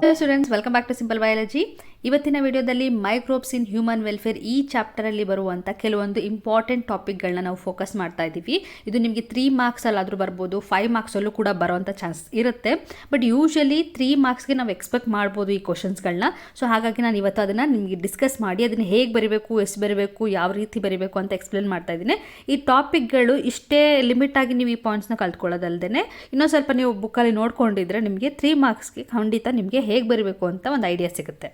Hello students welcome back to simple biology ಇವತ್ತಿನ ವಿಡಿಯೋದಲ್ಲಿ microbes in human welfare ಈ ಚಾಪ್ಟರಲ್ಲಿ ಬರುವಂಥ ಕೆಲವೊಂದು ಇಂಪಾರ್ಟೆಂಟ್ ಟಾಪಿಕ್ಗಳನ್ನ ನಾವು ಫೋಕಸ್ ಮಾಡ್ತಾ ಇದ್ದೀವಿ. ಇದು ನಿಮಗೆ ತ್ರೀ ಮಾರ್ಕ್ಸಲ್ಲಾದರೂ ಬರ್ಬೋದು ಫೈವ್ ಮಾರ್ಕ್ಸಲ್ಲೂ ಕೂಡ ಬರೋವಂಥ ಚಾನ್ಸ್ ಇರುತ್ತೆ. ಬಟ್ ಯೂಶಲಿ ತ್ರೀ ಮಾರ್ಕ್ಸ್ಗೆ ನಾವು ಎಕ್ಸ್ಪೆಕ್ಟ್ ಮಾಡ್ಬೋದು ಈ ಕ್ವಶನ್ಸ್ಗಳನ್ನ ಸೊ ಹಾಗಾಗಿ ನಾನು ಇವತ್ತು ಅದನ್ನು ನಿಮಗೆ ಡಿಸ್ಕಸ್ ಮಾಡಿ ಅದನ್ನು ಹೇಗೆ ಬರಿಬೇಕು, ಎಷ್ಟು ಬರೀಬೇಕು, ಯಾವ ರೀತಿ ಬರಿಬೇಕು ಅಂತ ಎಕ್ಸ್ಪ್ಲೇನ್ ಮಾಡ್ತಾ ಇದ್ದೀನಿ. ಈ ಟಾಪಿಕ್ಗಳು ಇಷ್ಟೇ ಲಿಮಿಟ್ ಆಗಿ ನೀವು ಈ ಪಾಯಿಂಟ್ಸ್ನ ಕಲ್ತ್ಕೊಳ್ಳೋದಲ್ದೇ ಇನ್ನೊಂದು ಸ್ವಲ್ಪ ನೀವು ಬುಕ್ಕಲ್ಲಿ ನೋಡ್ಕೊಂಡಿದ್ರೆ ನಿಮಗೆ ತ್ರೀ ಮಾರ್ಕ್ಸ್ಗೆ ಖಂಡಿತ ನಿಮಗೆ ಹೇಗೆ ಬರೀಬೇಕು ಅಂತ ಒಂದು ಐಡಿಯಾ ಸಿಗುತ್ತೆ.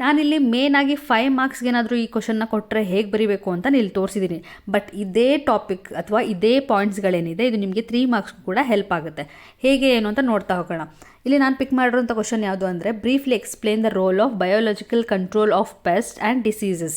ನಾನಿಲ್ಲಿ ಮೇನ್ ಆಗಿ ಫೈವ್ ಮಾರ್ಕ್ಸ್ಗೆ ಏನಾದರೂ ಈ ಕ್ವಶನ್ನ ಕೊಟ್ಟರೆ ಹೇಗೆ ಬರೀಬೇಕು ಅಂತ ಇಲ್ಲಿ ತೋರಿಸಿದ್ದೀನಿ ಬಟ್ ಇದೇ ಟಾಪಿಕ್ ಅಥವಾ ಇದೇ ಪಾಯಿಂಟ್ಸ್ಗಳೇನಿದೆ ಇದು ನಿಮಗೆ ತ್ರೀ ಮಾರ್ಕ್ಸ್ ಕೂಡ ಹೆಲ್ಪ್ ಆಗುತ್ತೆ. ಹೇಗೆ ಏನು ಅಂತ ನೋಡ್ತಾ ಹೋಗೋಣ. ಇಲ್ಲಿ ನಾನು ಪಿಕ್ ಮಾಡಿರೋಂಥ ಕ್ವಶನ್ ಯಾವುದು ಅಂದರೆ briefly explain the role of biological control of pest and diseases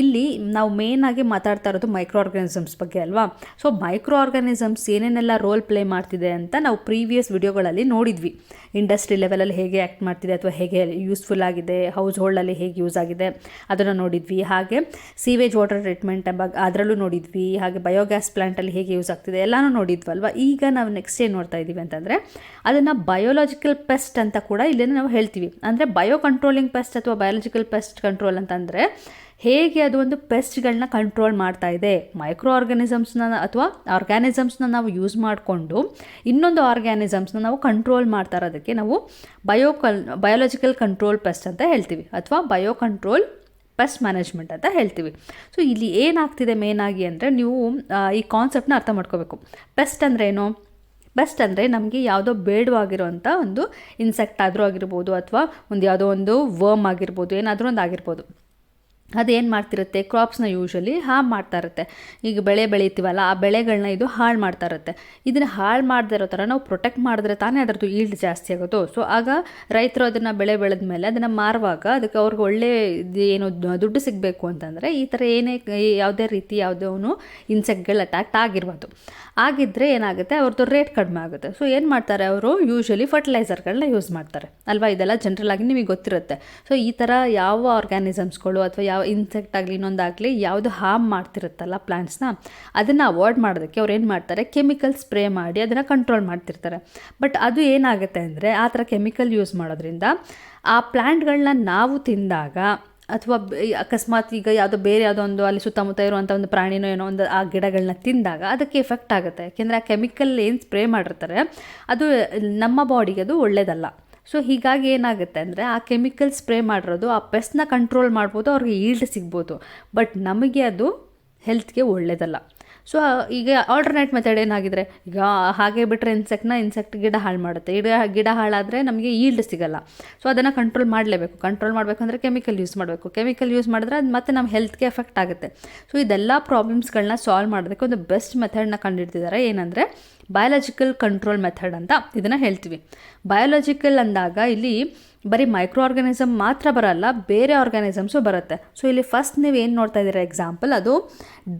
ಇಲ್ಲಿ ನಾವು ಮೇನ್ ಆಗಿ ಮಾತಾಡ್ತಾ ಇರೋದು ಮೈಕ್ರೋ ಆರ್ಗಾನಿಸಮ್ಸ್ ಬಗ್ಗೆ ಅಲ್ವಾ? ಸೊ ಮೈಕ್ರೋ ಆರ್ಗಾನಿಸಮ್ಸ್ ಏನೇನೆಲ್ಲ ರೋಲ್ ಪ್ಲೇ ಮಾಡ್ತಿದೆ ಅಂತ ನಾವು ಪ್ರೀವಿಯಸ್ ವಿಡಿಯೋಗಳಲ್ಲಿ ನೋಡಿದ್ವಿ. ಇಂಡಸ್ಟ್ರಿ ಲೆವೆಲಲ್ಲಿ ಹೇಗೆ ಆ್ಯಕ್ಟ್ ಮಾಡ್ತಿದೆ ಅಥವಾ ಹೇಗೆ ಯೂಸ್ಫುಲ್ ಆಗಿದೆ ಹೌಸ್ ಹೋಲ್ಡಲ್ಲಿ ಹೇಗೆ ಯೂಸ್ ಆಗಿದೆ, ಅದನ್ನು ನೋಡಿದ್ವಿ. ಹಾಗೆ ಸೀವೇಜ್ ವಾಟರ್ ಟ್ರೀಟ್ಮೆಂಟ್ ಎಂಬ ಅದರಲ್ಲೂ ನೋಡಿದ್ವಿ. ಹಾಗೆ ಬಯೋಗ್ಯಾಸ್ ಪ್ಲಾಂಟಲ್ಲಿ ಹೇಗೆ ಯೂಸ್ ಆಗ್ತಿದೆ, ಎಲ್ಲನೂ ನೋಡಿದ್ವಲ್ವ? ಈಗ ನಾವು ನೆಕ್ಸ್ಟ್ ಏನು ನೋಡ್ತಾ ಇದ್ದೀವಿ ಅಂತಂದರೆ, ಅದನ್ನು ಪೆಸ್ಟ್ ಅಂತ ಕೂಡ ಇಲ್ಲಿ ನಾವು ಹೇಳ್ತೀವಿ. ಅಂದರೆ ಬಯೋ ಕಂಟ್ರೋಲಿಂಗ್ ಪೆಸ್ಟ್ ಅಥವಾ ಬಯೋಲಾಜಿಕಲ್ ಪೆಸ್ಟ್ ಕಂಟ್ರೋಲ್ ಅಂತಂದರೆ ಹೇಗೆ ಅದು ಒಂದು ಪೆಸ್ಟ್ಗಳನ್ನ ಕಂಟ್ರೋಲ್ ಮಾಡ್ತಾ ಇದೆ. ಮೈಕ್ರೋ ಆರ್ಗ್ಯಾನಿಸಮ್ಸ್ನ ಅಥವಾ ಆರ್ಗ್ಯಾನಿಸಮ್ಸ್ನ ನಾವು ಯೂಸ್ ಮಾಡಿಕೊಂಡು ಇನ್ನೊಂದು ಆರ್ಗ್ಯಾನಿಸಮ್ಸ್ನ ನಾವು ಕಂಟ್ರೋಲ್ ಮಾಡ್ತಾ ಇರೋದಕ್ಕೆ ನಾವು ಬಯೋ ಕಲ್ ಬಯೋಲಾಜಿಕಲ್ ಕಂಟ್ರೋಲ್ ಪೆಸ್ಟ್ ಅಂತ ಹೇಳ್ತೀವಿ. ಅಥವಾ ಬಯೋ ಕಂಟ್ರೋಲ್ ಪೆಸ್ಟ್ ಮ್ಯಾನೇಜ್ಮೆಂಟ್ ಅಂತ ಹೇಳ್ತೀವಿ. ಸೊ ಇಲ್ಲಿ ಏನಾಗ್ತಿದೆ ಮೇನಾಗಿ ಅಂದರೆ ನೀವು ಈ ಕಾನ್ಸೆಪ್ಟನ್ನ ಅರ್ಥ ಮಾಡ್ಕೋಬೇಕು. ಪೆಸ್ಟ್ ಅಂದರೆ ಏನು ಬೆಸ್ಟ್ ಅಂದರೆ ನಮಗೆ ಯಾವುದೋ ಬೇಡವಾಗಿರೋಂಥ ಒಂದು ಇನ್ಸೆಕ್ಟ್ ಆದರೂ ಆಗಿರ್ಬೋದು ಅಥವಾ ಒಂದು ಯಾವುದೋ ಒಂದು ವರ್ಮ್ ಆಗಿರ್ಬೋದು, ಏನಾದರೂ ಒಂದು ಆಗಿರ್ಬೋದು. ಅದೇನು ಮಾಡ್ತಿರುತ್ತೆ? ಕ್ರಾಪ್ಸ್ನ ಯೂಶ್ವಲಿ ಹಾಳು ಮಾಡ್ತಾ ಇರುತ್ತೆ. ಈಗ ಬೆಳೆ ಬೆಳಿತೀವಲ್ಲ, ಆ ಬೆಳೆಗಳನ್ನ ಇದು ಹಾಳು ಮಾಡ್ತಾ ಇರುತ್ತೆ. ಇದನ್ನು ಹಾಳು ಮಾಡದೇ ಇರೋ ಥರ ನಾವು ಪ್ರೊಟೆಕ್ಟ್ ಮಾಡಿದ್ರೆ ತಾನೇ ಅದರದ್ದು ಈಲ್ಡ್ ಜಾಸ್ತಿ ಆಗೋದು. ಸೊ ಆಗ ರೈತರು ಅದನ್ನು ಬೆಳೆ ಬೆಳೆದ ಮೇಲೆ ಅದನ್ನು ಮಾರುವಾಗ ಅದಕ್ಕೆ ಅವ್ರಿಗೆ ಒಳ್ಳೆ ಏನು ದುಡ್ಡು ಸಿಗಬೇಕು ಅಂತಂದರೆ ಈ ಥರ ಏನೇ ಯಾವುದೇ ರೀತಿ ಯಾವುದೋ ಇನ್ಸೆಕ್ಟ್ಗಳು ಅಟ್ಯಾಕ್ಟ್ ಆಗಿರ್ಬೋದು. ಆಗಿದ್ದರೆ ಏನಾಗುತ್ತೆ? ಅವ್ರದ್ದು ರೇಟ್ ಕಡಿಮೆ ಆಗುತ್ತೆ. ಸೊ ಏನು ಮಾಡ್ತಾರೆ ಅವರು? ಯೂಶ್ವಲಿ ಫರ್ಟಿಲೈಸರ್ಗಳನ್ನ ಯೂಸ್ ಮಾಡ್ತಾರೆ. ಅಲ್ವಾ? ಇದೆಲ್ಲ ಜನರಲ್ ಆಗಿ ನಿಮಗೆ ಗೊತ್ತಿರುತ್ತೆ. ಸೊ ಈ ಥರ ಯಾವ ಆರ್ಗ್ಯಾನಿಸಮ್ಸ್ಗಳು ಅಥವಾ ಯಾವ ಇನ್ಸೆಕ್ಟ್ ಆಗಲಿ ಇನ್ನೊಂದಾಗಲಿ ಯಾವುದು ಹಾರ್ಮ್ ಮಾಡ್ತಿರುತ್ತಲ್ಲ ಪ್ಲ್ಯಾಂಟ್ಸ್ನ ಅದನ್ನು ಅವಾಯ್ಡ್ ಮಾಡೋದಕ್ಕೆ ಅವ್ರು ಏನು ಮಾಡ್ತಾರೆ ಕೆಮಿಕಲ್ ಸ್ಪ್ರೇ ಮಾಡಿ ಅದನ್ನು ಕಂಟ್ರೋಲ್ ಮಾಡ್ತಿರ್ತಾರೆ. ಬಟ್ ಅದು ಏನಾಗುತ್ತೆ ಅಂದರೆ ಆ ಥರ ಕೆಮಿಕಲ್ ಯೂಸ್ ಮಾಡೋದ್ರಿಂದ ಆ ಪ್ಲ್ಯಾಂಟ್ಗಳನ್ನ ನಾವು ತಿಂದಾಗ ಅಥವಾ ಅಕಸ್ಮಾತ್ ಈಗ ಯಾವುದೋ ಬೇರೆ ಯಾವುದೋ ಒಂದು ಅಲ್ಲಿ ಸುತ್ತಮುತ್ತ ಇರುವಂಥ ಒಂದು ಪ್ರಾಣಿನೋ ಏನೋ ಒಂದು ಆ ಗಿಡಗಳನ್ನ ತಿಂದಾಗ ಅದಕ್ಕೆ ಎಫೆಕ್ಟ್ ಆಗುತ್ತೆ. ಯಾಕೆಂದರೆ ಆ ಕೆಮಿಕಲ್ ಏನು ಸ್ಪ್ರೇ ಮಾಡಿರ್ತಾರೆ, ಅದು ನಮ್ಮ ಬಾಡಿಗೆ ಅದು ಒಳ್ಳೆಯದಲ್ಲ ಸೊ ಹೀಗಾಗಿ ಏನಾಗುತ್ತೆ ಅಂದರೆ ಆ ಕೆಮಿಕಲ್ ಸ್ಪ್ರೇ ಮಾಡಿರೋದು, ಆ ಪೆಸ್ಟ್ನ ಕಂಟ್ರೋಲ್ ಮಾಡ್ಬೋದು, ಅವ್ರಿಗೆ ಈಲ್ಡ್ ಸಿಗ್ಬೋದು. ಬಟ್ ನಮಗೆ ಅದು ಹೆಲ್ತ್ಗೆ ಒಳ್ಳೆಯದಲ್ಲ ಸೊ ಈಗ ಆಲ್ಟರ್ನೇಟ್ ಮೆಥಡ್ ಏನಾಗಿದ್ರೆ, ಈಗ ಹಾಗೆ ಬಿಟ್ಟರೆ ಇನ್ಸೆಕ್ಟ್ನ ಇನ್ಸೆಕ್ಟ್ ಗಿಡ ಹಾಳು ಮಾಡುತ್ತೆ. ಗಿಡ ಗಿಡ ಹಾಳಾದರೆ ನಮಗೆ ಈಲ್ಡ್ ಸಿಗಲ್ಲ. ಸೊ ಅದನ್ನು ಕಂಟ್ರೋಲ್ ಮಾಡಲೇಬೇಕು. ಕಂಟ್ರೋಲ್ ಮಾಡಬೇಕಂದ್ರೆ ಕೆಮಿಕಲ್ ಯೂಸ್ ಮಾಡಬೇಕು. ಕೆಮಿಕಲ್ ಯೂಸ್ ಮಾಡಿದ್ರೆ ಅದು ಮತ್ತೆ ನಮ್ಮ ಹೆಲ್ತ್ಗೆ ಎಫೆಕ್ಟ್ ಆಗುತ್ತೆ. ಸೊ ಇದೆಲ್ಲ ಪ್ರಾಬ್ಲಮ್ಸ್ಗಳನ್ನ ಸಾಲ್ವ್ ಮಾಡೋದಕ್ಕೆ ಒಂದು ಬೆಸ್ಟ್ ಮೆಥಡ್ನ ಕಂಡುಹಿಡ್ತಿದ್ದಾರೆ ಏನಂದರೆ ಬಯಾಲಜಿಕಲ್ ಕಂಟ್ರೋಲ್ ಮೆಥಡ್ ಅಂತ ಇದನ್ನು ಹೇಳ್ತೀವಿ. ಬಯಾಲಜಿಕಲ್ ಅಂದಾಗ ಇಲ್ಲಿ ಬರೀ ಮೈಕ್ರೋ ಆರ್ಗಾನಿಸಮ್ ಮಾತ್ರ ಬರಲ್ಲ, ಬೇರೆ ಆರ್ಗ್ಯಾನಿಸಮ್ಸು ಬರುತ್ತೆ. ಸೊ ಇಲ್ಲಿ ಫಸ್ಟ್ ನೀವು ಏನು ನೋಡ್ತಾ ಇದ್ದೀರಾ ಎಕ್ಸಾಂಪಲ್ ಅದು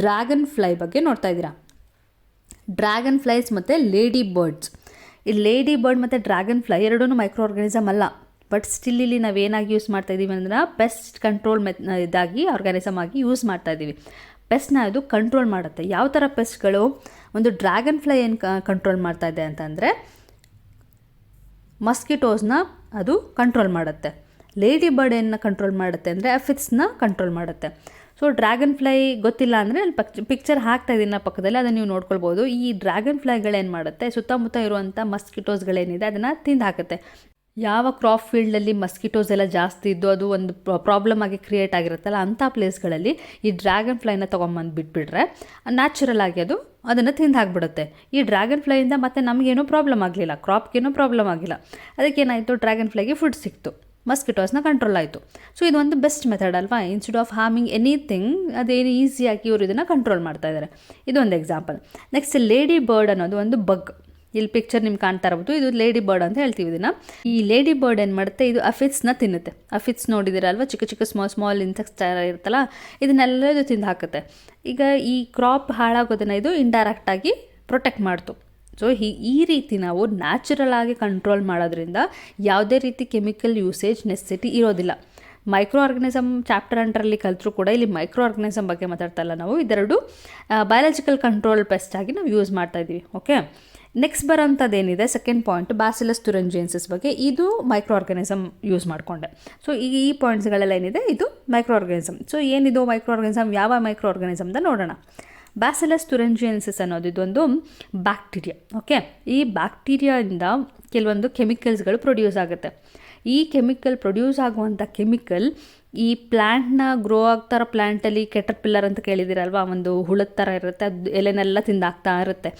ಡ್ರ್ಯಾಗನ್ ಫ್ಲೈ ಬಗ್ಗೆ ನೋಡ್ತಾ ಇದ್ದೀರಾ ಡ್ರ್ಯಾಗನ್ ಫ್ಲೈಸ್ ಮತ್ತು ಲೇಡಿ ಬರ್ಡ್ಸ್ ಈ ಲೇಡಿ ಬರ್ಡ್ ಮತ್ತು ಡ್ರ್ಯಾಗನ್ ಫ್ಲೈ ಎರಡೂ ಮೈಕ್ರೋ ಆರ್ಗಾನಿಸಮ್ ಅಲ್ಲ. ಬಟ್ ಸ್ಟಿಲ್ ಇಲ್ಲಿ ನಾವು ಏನಾಗಿ ಯೂಸ್ ಮಾಡ್ತಾ ಇದ್ದೀವಿ ಅಂದ್ರೆ ಪೆಸ್ಟ್ ಕಂಟ್ರೋಲ್ ಮೆತ್ ಇದಾಗಿ ಆರ್ಗಾನಿಸಮ್ ಆಗಿ ಯೂಸ್ ಮಾಡ್ತಾ ಇದ್ದೀವಿ ಪೆಸ್ಟ್ನ ಅದು ಕಂಟ್ರೋಲ್ ಮಾಡುತ್ತೆ. ಯಾವ ಥರ ಪೆಸ್ಟ್ಗಳು ಒಂದು ಡ್ರ್ಯಾಗನ್ ಫ್ಲೈ ಏನು ಕಂಟ್ರೋಲ್ ಮಾಡ್ತಾ ಇದೆ ಅಂತಂದರೆ ಮಸ್ಕಿಟೋಸ್ನ ಅದು ಕಂಟ್ರೋಲ್ ಮಾಡುತ್ತೆ. ಲೇಡಿ ಬರ್ಡ್ ಕಂಟ್ರೋಲ್ ಮಾಡುತ್ತೆ ಅಂದರೆ ಅಫಿಟ್ಸ್ನ ಕಂಟ್ರೋಲ್ ಮಾಡುತ್ತೆ. ಸೊ ಡ್ರ್ಯಾಗನ್ ಫ್ಲೈ ಗೊತ್ತಿಲ್ಲ ಅಂದರೆ ಅಲ್ಲಿ ಪಕ್ ಪಿಕ್ಚರ್ ಹಾಕ್ತಾ ಇದ್ದೀನಿ ಪಕ್ಕದಲ್ಲಿ, ಅದನ್ನು ನೀವು ನೋಡ್ಕೊಳ್ಬೋದು. ಈ ಡ್ರ್ಯಾಗನ್ ಫ್ಲೈಗಳೇನು ಮಾಡುತ್ತೆ, ಸುತ್ತಮುತ್ತ ಇರುವಂಥ ಮಸ್ಕಿಟೋಸ್ಗಳೇನಿದೆ, ಅದನ್ನು ತಿಂದು ಹಾಕುತ್ತೆ. ಯಾವ ಕ್ರಾಪ್ ಫೀಲ್ಡಲ್ಲಿ ಮಸ್ಕಿಟೋಸ್ ಎಲ್ಲ ಜಾಸ್ತಿ ಇದ್ದು ಅದು ಒಂದು ಪ್ರಾಬ್ಲಮ್ ಆಗಿ ಕ್ರಿಯೇಟ್ ಆಗಿರುತ್ತಲ್ಲ ಅಂಥ ಪ್ಲೇಸ್ಗಳಲ್ಲಿ ಈ ಡ್ರ್ಯಾಗನ್ ಫ್ಲೈನ ತೊಗೊಂಬಂದು ಬಿಟ್ಬಿಟ್ರೆ ನ್ಯಾಚುರಲ್ ಆಗಿ ಅದು ಅದನ್ನು ತಿಂದು ಹಾಕ್ಬಿಡುತ್ತೆ. ಈ ಡ್ರ್ಯಾಗನ್ ಫ್ಲೈಯಿಂದ ಮತ್ತೆ ನಮಗೇನೂ ಪ್ರಾಬ್ಲಮ್ ಆಗಲಿಲ್ಲ ಕ್ರಾಪ್ಗೇನೂ ಪ್ರಾಬ್ಲಮ್ ಆಗಿಲ್ಲ. ಅದಕ್ಕೇನಾಯಿತು? ಡ್ರ್ಯಾಗನ್ ಫ್ಲೈಗೆ ಫುಡ್ ಸಿಕ್ತು ಮಸ್ಕಿಟೋಸ್ನ ಕಂಟ್ರೋಲ್ ಆಯಿತು. ಸೊ ಇದೊಂದು ಬೆಸ್ಟ್ ಮೆಥಡ್ ಅಲ್ವಾ? ಇನ್ಸ್ಟೆಡ್ ಆಫ್ ಹಾರ್ಮಿಂಗ್ ಎನಿಥಿಂಗ್ ಅದೇನು ಈಸಿಯಾಗಿ ಇವರು ಇದನ್ನು ಕಂಟ್ರೋಲ್ ಮಾಡ್ತಾ ಇದ್ದಾರೆ. ಇದೊಂದು ಎಕ್ಸಾಂಪಲ್ ನೆಕ್ಸ್ಟ್ ಲೇಡಿ ಬರ್ಡ್ ಅನ್ನೋದು ಒಂದು ಬಗ್ ಇಲ್ಲಿ ಪಿಕ್ಚರ್ ನಿಮ್ಗೆ ಕಾಣ್ತಾ ಇರ್ಬೋದು. ಇದು ಲೇಡಿ ಬರ್ಡ್ ಅಂತ ಹೇಳ್ತೀವಿ ಇದನ್ನು. ಈ ಲೇಡಿ ಬರ್ಡ್ ಏನು ಮಾಡುತ್ತೆ? ಇದು ಅಫಿಟ್ಸ್ನ ತಿನ್ನುತ್ತೆ. ಅಫಿಟ್ಸ್ ನೋಡಿದಿರಲ್ವ? ಚಿಕ್ಕ ಚಿಕ್ಕ ಸ್ಮಾಲ್ ಸ್ಮಾಲ್ ಇನ್ಸೆಕ್ಟ್ಸ್ ಥರ ಇರುತ್ತಲ್ಲ? ಇದನ್ನೆಲ್ಲ ಇದು ತಿಂದು ಹಾಕುತ್ತೆ. ಈಗ ಈ ಕ್ರಾಪ್ ಹಾಳಾಗೋದನ್ನು ಇದು ಇಂಡೈರೆಕ್ಟಾಗಿ ಪ್ರೊಟೆಕ್ಟ್ ಮಾಡ್ತು. ಸೊ ಹೀ, ಈ ರೀತಿ ನಾವು ನ್ಯಾಚುರಲ್ ಆಗಿ ಕಂಟ್ರೋಲ್ ಮಾಡೋದ್ರಿಂದ ಯಾವುದೇ ರೀತಿ ಕೆಮಿಕಲ್ ಯೂಸೇಜ್ ನೆಸೆಸಿಟಿ ಇರೋದಿಲ್ಲ. ಮೈಕ್ರೋ ಆರ್ಗನಿಸಮ್ ಚಾಪ್ಟರ್ ಅಂಡರಲ್ಲಿ ಕಲಿತರೂ ಕೂಡ ಇಲ್ಲಿ ಮೈಕ್ರೋ ಆರ್ಗನಿಸಮ್ ಬಗ್ಗೆ ಮಾತಾಡ್ತಾ ಇಲ್ಲ ನಾವು. ಇದೆರಡು ಬಯಾಲಜಿಕಲ್ ಕಂಟ್ರೋಲ್ ಪೆಸ್ಟ್ ಆಗಿ ನಾವು ಯೂಸ್ ಮಾಡ್ತಾ ಇದ್ದೀವಿ ಓಕೆ ನೆಕ್ಸ್ಟ್ ಬರೋಂಥದ್ದು ಏನಿದೆ ಸೆಕೆಂಡ್ ಪಾಯಿಂಟ್ ಬ್ಯಾಸಿಲಸ್ ತುರಂಜಿಯನ್ಸಿಸ್ ಬಗ್ಗೆ. ಇದು ಮೈಕ್ರೋ ಆರ್ಗನಿಸಮ್ ಯೂಸ್ ಮಾಡಿಕೊಂಡೆ. ಸೊ ಈ ಈ ಪಾಯಿಂಟ್ಸ್ಗಳೆಲ್ಲ ಏನಿದೆ? ಇದು ಮೈಕ್ರೋ ಆರ್ಗನಿಸಮ್ ಸೊ ಏನಿದು ಮೈಕ್ರೋ ಆರ್ಗನಿಸಮ್ ಯಾವ ಮೈಕ್ರೋ ಆರ್ಗನಿಸಮ್ ಅಂತ ನೋಡೋಣ. ಬ್ಯಾಸಿಲಸ್ ತುರಂಜಿಯನ್ಸಿಸ್ ಅನ್ನೋದು ಇದೊಂದು ಬ್ಯಾಕ್ಟೀರಿಯಾ ಓಕೆ ಈ ಬ್ಯಾಕ್ಟೀರಿಯಾದಿಂದ ಕೆಲವೊಂದು ಕೆಮಿಕಲ್ಸ್ಗಳು ಪ್ರೊಡ್ಯೂಸ್ ಆಗುತ್ತೆ. ಈ ಕೆಮಿಕಲ್ ಪ್ರೊಡ್ಯೂಸ್ ಆಗುವಂಥ ಕೆಮಿಕಲ್ ಈ ಪ್ಲ್ಯಾಂಟ್ನ ಗ್ರೋ ಆಗ್ತಾರ ಪ್ಲ್ಯಾಂಟಲ್ಲಿ ಕೆಟರ್ಪಿಲ್ಲರ್ ಅಂತ ಕೇಳಿದಿರಲ್ವಾ ಒಂದು ಹುಳದ ಥರ ಇರುತ್ತೆ, ಅದು ಎಲೆನೆಲ್ಲ ತಿಂದಾಗ್ತಾ ಇರುತ್ತೆ.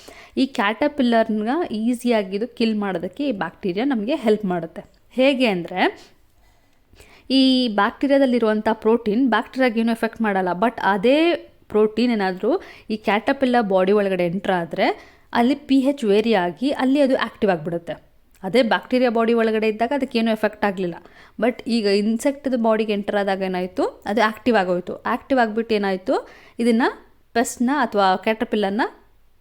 ಈ ಕ್ಯಾಟಪಿಲ್ಲರ್ನ ಈಸಿಯಾಗಿ ಇದು ಕಿಲ್ ಮಾಡೋದಕ್ಕೆ ಈ ಬ್ಯಾಕ್ಟೀರಿಯಾ ನಮಗೆ ಹೆಲ್ಪ್ ಮಾಡುತ್ತೆ. ಹೇಗೆ ಅಂದರೆ, ಈ ಬ್ಯಾಕ್ಟೀರಿಯಾದಲ್ಲಿರುವಂಥ ಪ್ರೋಟೀನ್ ಬ್ಯಾಕ್ಟೀರಿಯಾಗೇನು ಎಫೆಕ್ಟ್ ಮಾಡಲ್ಲ ಬಟ್ ಅದೇ ಪ್ರೋಟೀನ್ ಏನಾದರೂ ಈ ಕ್ಯಾಟಪಿಲ್ಲ ಬಾಡಿ ಒಳಗಡೆ ಎಂಟ್ರಾದರೆ ಅಲ್ಲಿ ಪಿ ಹೆಚ್ ವೇರಿ ಆಗಿ ಅಲ್ಲಿ ಅದು ಆ್ಯಕ್ಟಿವ್ ಆಗಿಬಿಡುತ್ತೆ. ಅದೇ ಬ್ಯಾಕ್ಟೀರಿಯಾ ಬಾಡಿ ಒಳಗಡೆ ಇದ್ದಾಗ ಅದಕ್ಕೇನು ಎಫೆಕ್ಟ್ ಆಗಲಿಲ್ಲ. ಬಟ್ ಈಗ ಇನ್ಸೆಕ್ಟ್ದು ಬಾಡಿಗೆ ಎಂಟರ್ ಆದಾಗ ಏನಾಯಿತು? ಅದು ಆ್ಯಕ್ಟಿವ್ ಆಗೋಯಿತು. ಆ್ಯಕ್ಟಿವ್ ಆಗಿಬಿಟ್ಟು ಏನಾಯಿತು? ಇದನ್ನು ಪೆಸ್ಟ್ನ ಅಥವಾ ಕ್ಯಾಟಪಿಲ್ಲನ್ನ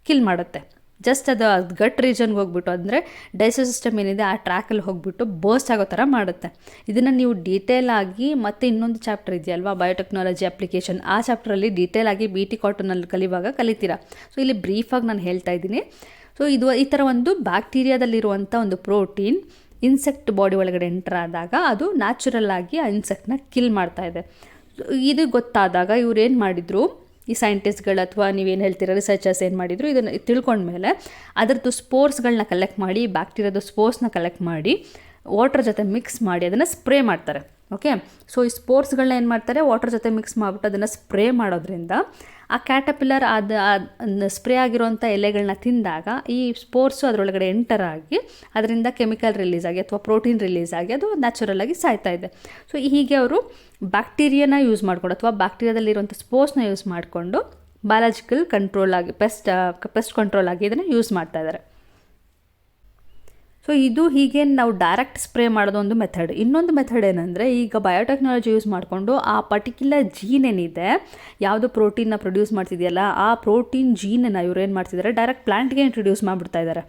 ಕಿಲ್ ಮಾಡುತ್ತೆ. ಜಸ್ಟ್ ಅದು ಗಟ್ ರೀಜನ್ಗೆ ಹೋಗ್ಬಿಟ್ಟು, ಅಂದರೆ ಡೈಜೆಸ್ಟ್ ಸಿಸ್ಟಮ್ ಏನಿದೆ, ಆ ಟ್ರ್ಯಾಕಲ್ಲಿ ಹೋಗ್ಬಿಟ್ಟು ಬೋಸ್ಟ್ ಆಗೋ ಥರ ಮಾಡುತ್ತೆ. ಇದನ್ನು ನೀವು ಡೀಟೇಲ್ ಆಗಿ ಮತ್ತೆ ಇನ್ನೊಂದು ಚಾಪ್ಟರ್ ಇದೆಯಲ್ವಾ? ಬಯೋಟೆಕ್ನಾಲಜಿ ಅಪ್ಲಿಕೇಶನ್ ಆ ಚಾಪ್ಟ್ರಲ್ಲಿ ಡೀಟೇಲ್ ಆಗಿ ಬಿ ಟಿ ಕಾಟನಲ್ಲಿ ಕಲಿಯುವಾಗ ಕಲಿತೀರಾ. ಸೊ ಇಲ್ಲಿ ಬ್ರೀಫಾಗಿ ನಾನು ಹೇಳ್ತಾ ಇದ್ದೀನಿ. ಸೊ ಇದು ಈ ಥರ ಒಂದು ಬ್ಯಾಕ್ಟೀರಿಯಾದಲ್ಲಿರುವಂಥ ಒಂದು ಪ್ರೋಟೀನ್ ಇನ್ಸೆಕ್ಟ್ ಬಾಡಿ ಒಳಗಡೆ ಎಂಟರ್ ಆದಾಗ ಅದು ನ್ಯಾಚುರಲ್ ಆಗಿ ಆ ಇನ್ಸೆಕ್ಟ್ನ ಕಿಲ್ ಮಾಡ್ತಾ ಇದೆ. ಇದು ಗೊತ್ತಾದಾಗ ಇವ್ರು ಏನು ಮಾಡಿದರು? ಈ ಸೈಂಟಿಸ್ಟ್ಗಳು ಅಥವಾ ನೀವೇನು ಹೇಳ್ತೀರ ರಿಸರ್ಚರ್ಸ್ ಏನು ಮಾಡಿದ್ರು? ಇದನ್ನು ತಿಳ್ಕೊಂಡ್ಮೇಲೆ ಅದರದ್ದು ಸ್ಪೋರ್ಸ್ಗಳನ್ನ ಕಲೆಕ್ಟ್ ಮಾಡಿ, ಬ್ಯಾಕ್ಟೀರಿಯಾದ ಸ್ಪೋರ್ಸ್ನ ಕಲೆಕ್ಟ್ ಮಾಡಿ ವಾಟರ್ ಜೊತೆ ಮಿಕ್ಸ್ ಮಾಡಿ ಅದನ್ನು ಸ್ಪ್ರೇ ಮಾಡ್ತಾರೆ. ಓಕೆ ಸೊ ಈ ಸ್ಪೋರ್ಟ್ಸ್ಗಳನ್ನ ಏನು ಮಾಡ್ತಾರೆ? ವಾಟರ್ ಜೊತೆ ಮಿಕ್ಸ್ ಮಾಡಿಬಿಟ್ಟು ಅದನ್ನು ಸ್ಪ್ರೇ ಮಾಡೋದ್ರಿಂದ ಆ ಕ್ಯಾಟಪಿಲ್ಲರ್ ಅದು ಸ್ಪ್ರೇ ಆಗಿರುವಂಥ ಎಲೆಗಳನ್ನ ತಿಂದಾಗ ಈ ಸ್ಪೋರ್ಟ್ಸು ಅದರೊಳಗಡೆ ಎಂಟರ್ ಆಗಿ ಅದರಿಂದ ಕೆಮಿಕಲ್ ರಿಲೀಸ್ ಆಗಿ ಅಥವಾ ಪ್ರೋಟೀನ್ ರಿಲೀಸ್ ಆಗಿ ಅದು ನ್ಯಾಚುರಲ್ ಆಗಿ ಸಾಯ್ತಾ ಇದೆ. ಸೊ ಹೀಗೆ ಅವರು ಬ್ಯಾಕ್ಟೀರಿಯಾನ ಯೂಸ್ ಮಾಡಿಕೊಂಡು ಅಥವಾ ಬ್ಯಾಕ್ಟೀರಿಯಾದಲ್ಲಿರುವಂಥ ಸ್ಪೋರ್ಟ್ಸ್ನ ಯೂಸ್ ಮಾಡಿಕೊಂಡು ಬಯಾಲಜಿಕಲ್ ಕಂಟ್ರೋಲ್ ಆಗಿ ಪೆಸ್ಟ್ ಪೆಸ್ಟ್ ಕಂಟ್ರೋಲ್ ಆಗಿ ಇದನ್ನು ಯೂಸ್ ಮಾಡ್ತಾ ಇದ್ದಾರೆ. ಸೊ ಇದು ಹೀಗೆ ನಾವು ಡೈರೆಕ್ಟ್ ಸ್ಪ್ರೇ ಮಾಡೋದು ಒಂದು ಮೆಥಡ್ ಇನ್ನೊಂದು ಮೆಥಡ್ ಏನಂದರೆ, ಈಗ ಬಯೋಟೆಕ್ನಾಲಜಿ ಯೂಸ್ ಮಾಡಿಕೊಂಡು ಆ ಪರ್ಟಿಕ್ಯುಲರ್ ಜೀನ್ ಏನಿದೆ, ಯಾವುದು ಪ್ರೋಟೀನ್ನ ಪ್ರೊಡ್ಯೂಸ್ ಮಾಡ್ತಿದೆಯಲ್ಲ, ಆ ಪ್ರೋಟೀನ್ ಜೀನನ್ನು ಇವ್ರು ಏನು ಮಾಡ್ತಿದ್ದಾರೆ ಡೈರೆಕ್ಟ್ ಪ್ಲಾಂಟ್ಗೆ ಇಂಟ್ರೊಡ್ಯೂಸ್ ಮಾಡಿಬಿಡ್ತಾ ಇದ್ದಾರೆ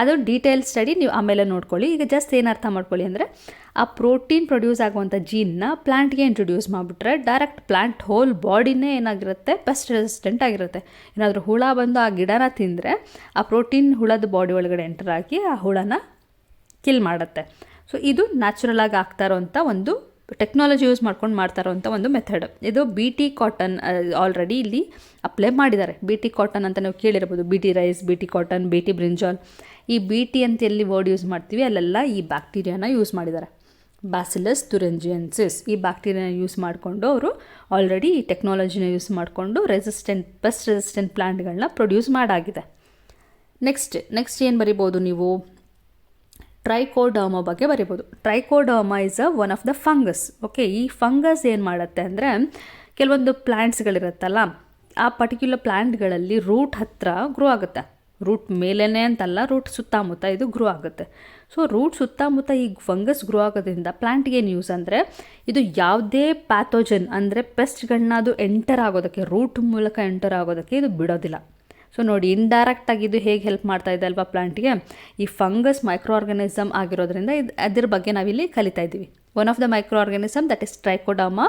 ಅದು ಡೀಟೇಲ್ ಸ್ಟಡಿ ನೀವು ಆಮೇಲೆ ನೋಡ್ಕೊಳ್ಳಿ. ಈಗ ಜಸ್ಟ್ ಏನು ಅರ್ಥ ಮಾಡ್ಕೊಳ್ಳಿ ಅಂದರೆ, ಆ ಪ್ರೋಟೀನ್ ಪ್ರೊಡ್ಯೂಸ್ ಆಗುವಂಥ ಜೀನ್ನ ಪ್ಲಾಂಟ್ಗೆ ಇಂಟ್ರೊಡ್ಯೂಸ್ ಮಾಡಿಬಿಟ್ರೆ ಡೈರೆಕ್ಟ್ ಪ್ಲಾಂಟ್ ಹೋಲ್ ಬಾಡಿನೇ ಏನಾಗಿರುತ್ತೆ ಪೆಸ್ಟ್ ರೆಸಿಸ್ಟೆಂಟ್ ಆಗಿರುತ್ತೆ. ಏನಾದರೂ ಹುಳ ಬಂದು ಆ ಗಿಡನ ತಿಂದರೆ, ಆ ಪ್ರೋಟೀನ್ ಹುಳದ ಬಾಡಿ ಒಳಗಡೆ ಎಂಟರ್ ಆಗಿ ಆ ಹುಳನ ಕಿಲ್ ಮಾಡುತ್ತೆ. ಸೊ ಇದು ನ್ಯಾಚುರಲ್ ಆಗಿ ಆಗ್ತಾ ಇರೋಂಥ ಒಂದು ಟೆಕ್ನಾಲಜಿ ಯೂಸ್ ಮಾಡ್ಕೊಂಡು ಮಾಡ್ತಾ ಇರೋಂಥ ಒಂದು ಮೆಥಡ್. ಇದು ಬಿ ಟಿ ಕಾಟನ್ ಆಲ್ರೆಡಿ ಇಲ್ಲಿ ಅಪ್ಲೈ ಮಾಡಿದ್ದಾರೆ. ಬಿ ಟಿ ಕಾಟನ್ ಅಂತ ನಾವು ಕೇಳಿರ್ಬೋದು. B T rice, B T cotton, B T brinjal. ಈ ಬಿ ಟಿ ಅಂತ ಎಲ್ಲಿ ವರ್ಡ್ ಯೂಸ್ ಮಾಡ್ತೀವಿ, ಅಲ್ಲೆಲ್ಲ ಈ ಬ್ಯಾಕ್ಟೀರಿಯಾನ ಯೂಸ್ ಮಾಡಿದ್ದಾರೆ. ಬ್ಯಾಸಿಲಸ್ ತುರೆಂಜಿಯನ್ಸಿಸ್ ಈ ಬ್ಯಾಕ್ಟೀರಿಯಾನ ಯೂಸ್ ಮಾಡಿಕೊಂಡು ಅವರು ಆಲ್ರೆಡಿ ಈ ಟೆಕ್ನಾಲಜಿನ ಯೂಸ್ ಮಾಡಿಕೊಂಡು ರೆಸಿಸ್ಟೆಂಟ್ ಬೆಸ್ಟ್ ರೆಸಿಸ್ಟೆಂಟ್ ಪ್ಲ್ಯಾಂಟ್ಗಳನ್ನ ಪ್ರೊಡ್ಯೂಸ್ ಮಾಡಾಗಿದೆ. ನೆಕ್ಸ್ಟ್ ನೆಕ್ಸ್ಟ್ ಏನು ಬರಿಬೋದು ನೀವು? ಟ್ರೈಕೋಡರ್ಮ ಬಗ್ಗೆ ಬರಿಬೋದು. Trichoderma is a one of the fungus okay ಈ ಫಂಗಸ್ ಏನು ಮಾಡುತ್ತೆ ಅಂದರೆ ಕೆಲವೊಂದು ಪ್ಲ್ಯಾಂಟ್ಸ್ಗಳಿರುತ್ತಲ್ಲ ಆ ಪರ್ಟಿಕ್ಯುಲರ್ ಪ್ಲ್ಯಾಂಟ್ಗಳಲ್ಲಿ ರೂಟ್ ಹತ್ತಿರ ಗ್ರೋ ಆಗುತ್ತೆ. ರೂಟ್ ಮೇಲೇ ಅಂತಲ್ಲ ರೂಟ್ ಸುತ್ತಮುತ್ತ ಇದು ಗ್ರೋ ಆಗುತ್ತೆ. ಸೊ ರೂಟ್ ಸುತ್ತಮುತ್ತ ಈ ಫಂಗಸ್ ಗ್ರೋ ಆಗೋದ್ರಿಂದ ಪ್ಲ್ಯಾಂಟ್ಗೆ ಏನು ಯೂಸ್ ಅಂದರೆ ಇದು ಯಾವುದೇ ಪ್ಯಾಥೋಜನ್ ಅಂದರೆ ಪೆಸ್ಟ್ಗಳನ್ನ ಅದು ಎಂಟರ್ ಆಗೋದಕ್ಕೆ ರೂಟ್ ಮೂಲಕ ಎಂಟರ್ ಆಗೋದಕ್ಕೆ ಇದು ಬಿಡೋದಿಲ್ಲ. ಸೊ ನೋಡಿ ಇಂಡೈರೆಕ್ಟಾಗಿ ಇದು ಹೇಗೆ ಹೆಲ್ಪ್ ಮಾಡ್ತಾ ಇದೆ ಅಲ್ವಾ ಪ್ಲಾಂಟ್ಗೆ ಈ ಫಂಗಸ್ ಮೈಕ್ರೋ ಆರ್ಗನಿಸಮ್ ಆಗಿರೋದ್ರಿಂದ ಇದು, ಅದ್ರ ಬಗ್ಗೆ ನಾವಿಲ್ಲಿ ಕಲಿತಾ ಇದ್ದೀವಿ. One of the micro organism that is trichoderma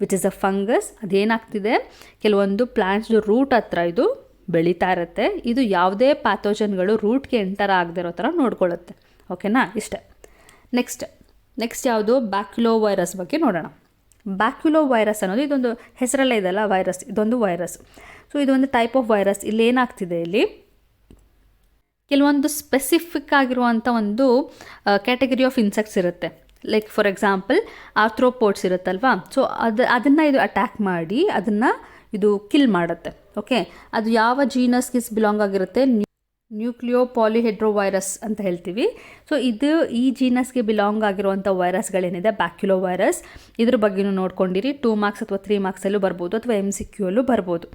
which is a fungus ಅದೇನಾಗ್ತಿದೆ? ಕೆಲವೊಂದು ಪ್ಲಾಂಟ್ಸ್ದು ರೂಟ್ ಹತ್ರ ಇದು ಬೆಳೀತಾ ಇರುತ್ತೆ. ಇದು ಯಾವುದೇ ಪ್ಯಾಥೋಜನ್ಗಳು ರೂಟ್ಗೆ ಎಂಟರ್ ಆಗದಿರೋ ಥರ ನೋಡ್ಕೊಳ್ಳುತ್ತೆ. ಓಕೆನಾ ಇಷ್ಟೆ. ನೆಕ್ಸ್ಟ್ ನೆಕ್ಸ್ಟ್ ಯಾವುದು? ಬ್ಯಾಕ್ಲೋ ವೈರಸ್ ಬಗ್ಗೆ ನೋಡೋಣ. ಬ್ಯಾಕ್ಯುಲೋ ವೈರಸ್ ಅನ್ನೋದು, ಇದೊಂದು ಹೆಸರಲ್ಲೇ ಇದೆಲ್ಲ ವೈರಸ್, ಇದೊಂದು ವೈರಸ್. ಸೊ ಇದೊಂದು ಟೈಪ್ ಆಫ್ ವೈರಸ್ ಇಲ್ಲಿ ಏನಾಗ್ತಿದೆ ಇಲ್ಲಿ? ಕೆಲವೊಂದು ಸ್ಪೆಸಿಫಿಕ್ ಆಗಿರುವಂಥ ಒಂದು ಕ್ಯಾಟಗರಿ ಆಫ್ ಇನ್ಸೆಕ್ಟ್ಸ್ ಇರುತ್ತೆ. ಲೈಕ್ ಫಾರ್ ಎಕ್ಸಾಂಪಲ್ ಆರ್ಥ್ರೋಪೋಡ್ಸ್ ಇರುತ್ತಲ್ವಾ? ಸೊ ಅದು, ಅದನ್ನು ಇದು ಅಟ್ಯಾಕ್ ಮಾಡಿ, ಅದನ್ನು ಇದು ಕಿಲ್ ಮಾಡುತ್ತೆ. ಓಕೆ ಅದು ಯಾವ ಜೀನಸ್ಗೆ ಬಿಲಾಂಗ್ ಆಗಿರುತ್ತೆ? ನ್ಯೂಕ್ಲಿಯೋ ಪಾಲಿಹೆಡ್ರೋ ವೈರಸ್ ಅಂತ ಹೇಳ್ತೀವಿ. ಸೊ ಇದು ಈ ಜೀನಸ್ಗೆ ಬಿಲಾಂಗ್ ಆಗಿರುವಂಥ ವೈರಸ್ಗಳೇನಿದೆ ಬ್ಯಾಕ್ಯುಲೋ ವೈರಸ್ ಇದ್ರ ಬಗ್ಗೆನೂ ನೋಡ್ಕೊಂಡಿರಿ ಟೂ ಮಾರ್ಕ್ಸ್ ಅಥವಾ ತ್ರೀ ಮಾರ್ಕ್ಸಲ್ಲೂ ಬರ್ಬೋದು, ಅಥವಾ ಎಂ ಸಿ ಕ್ಯೂ ಅಲ್ಲೂ ಬರ್ಬೋದು.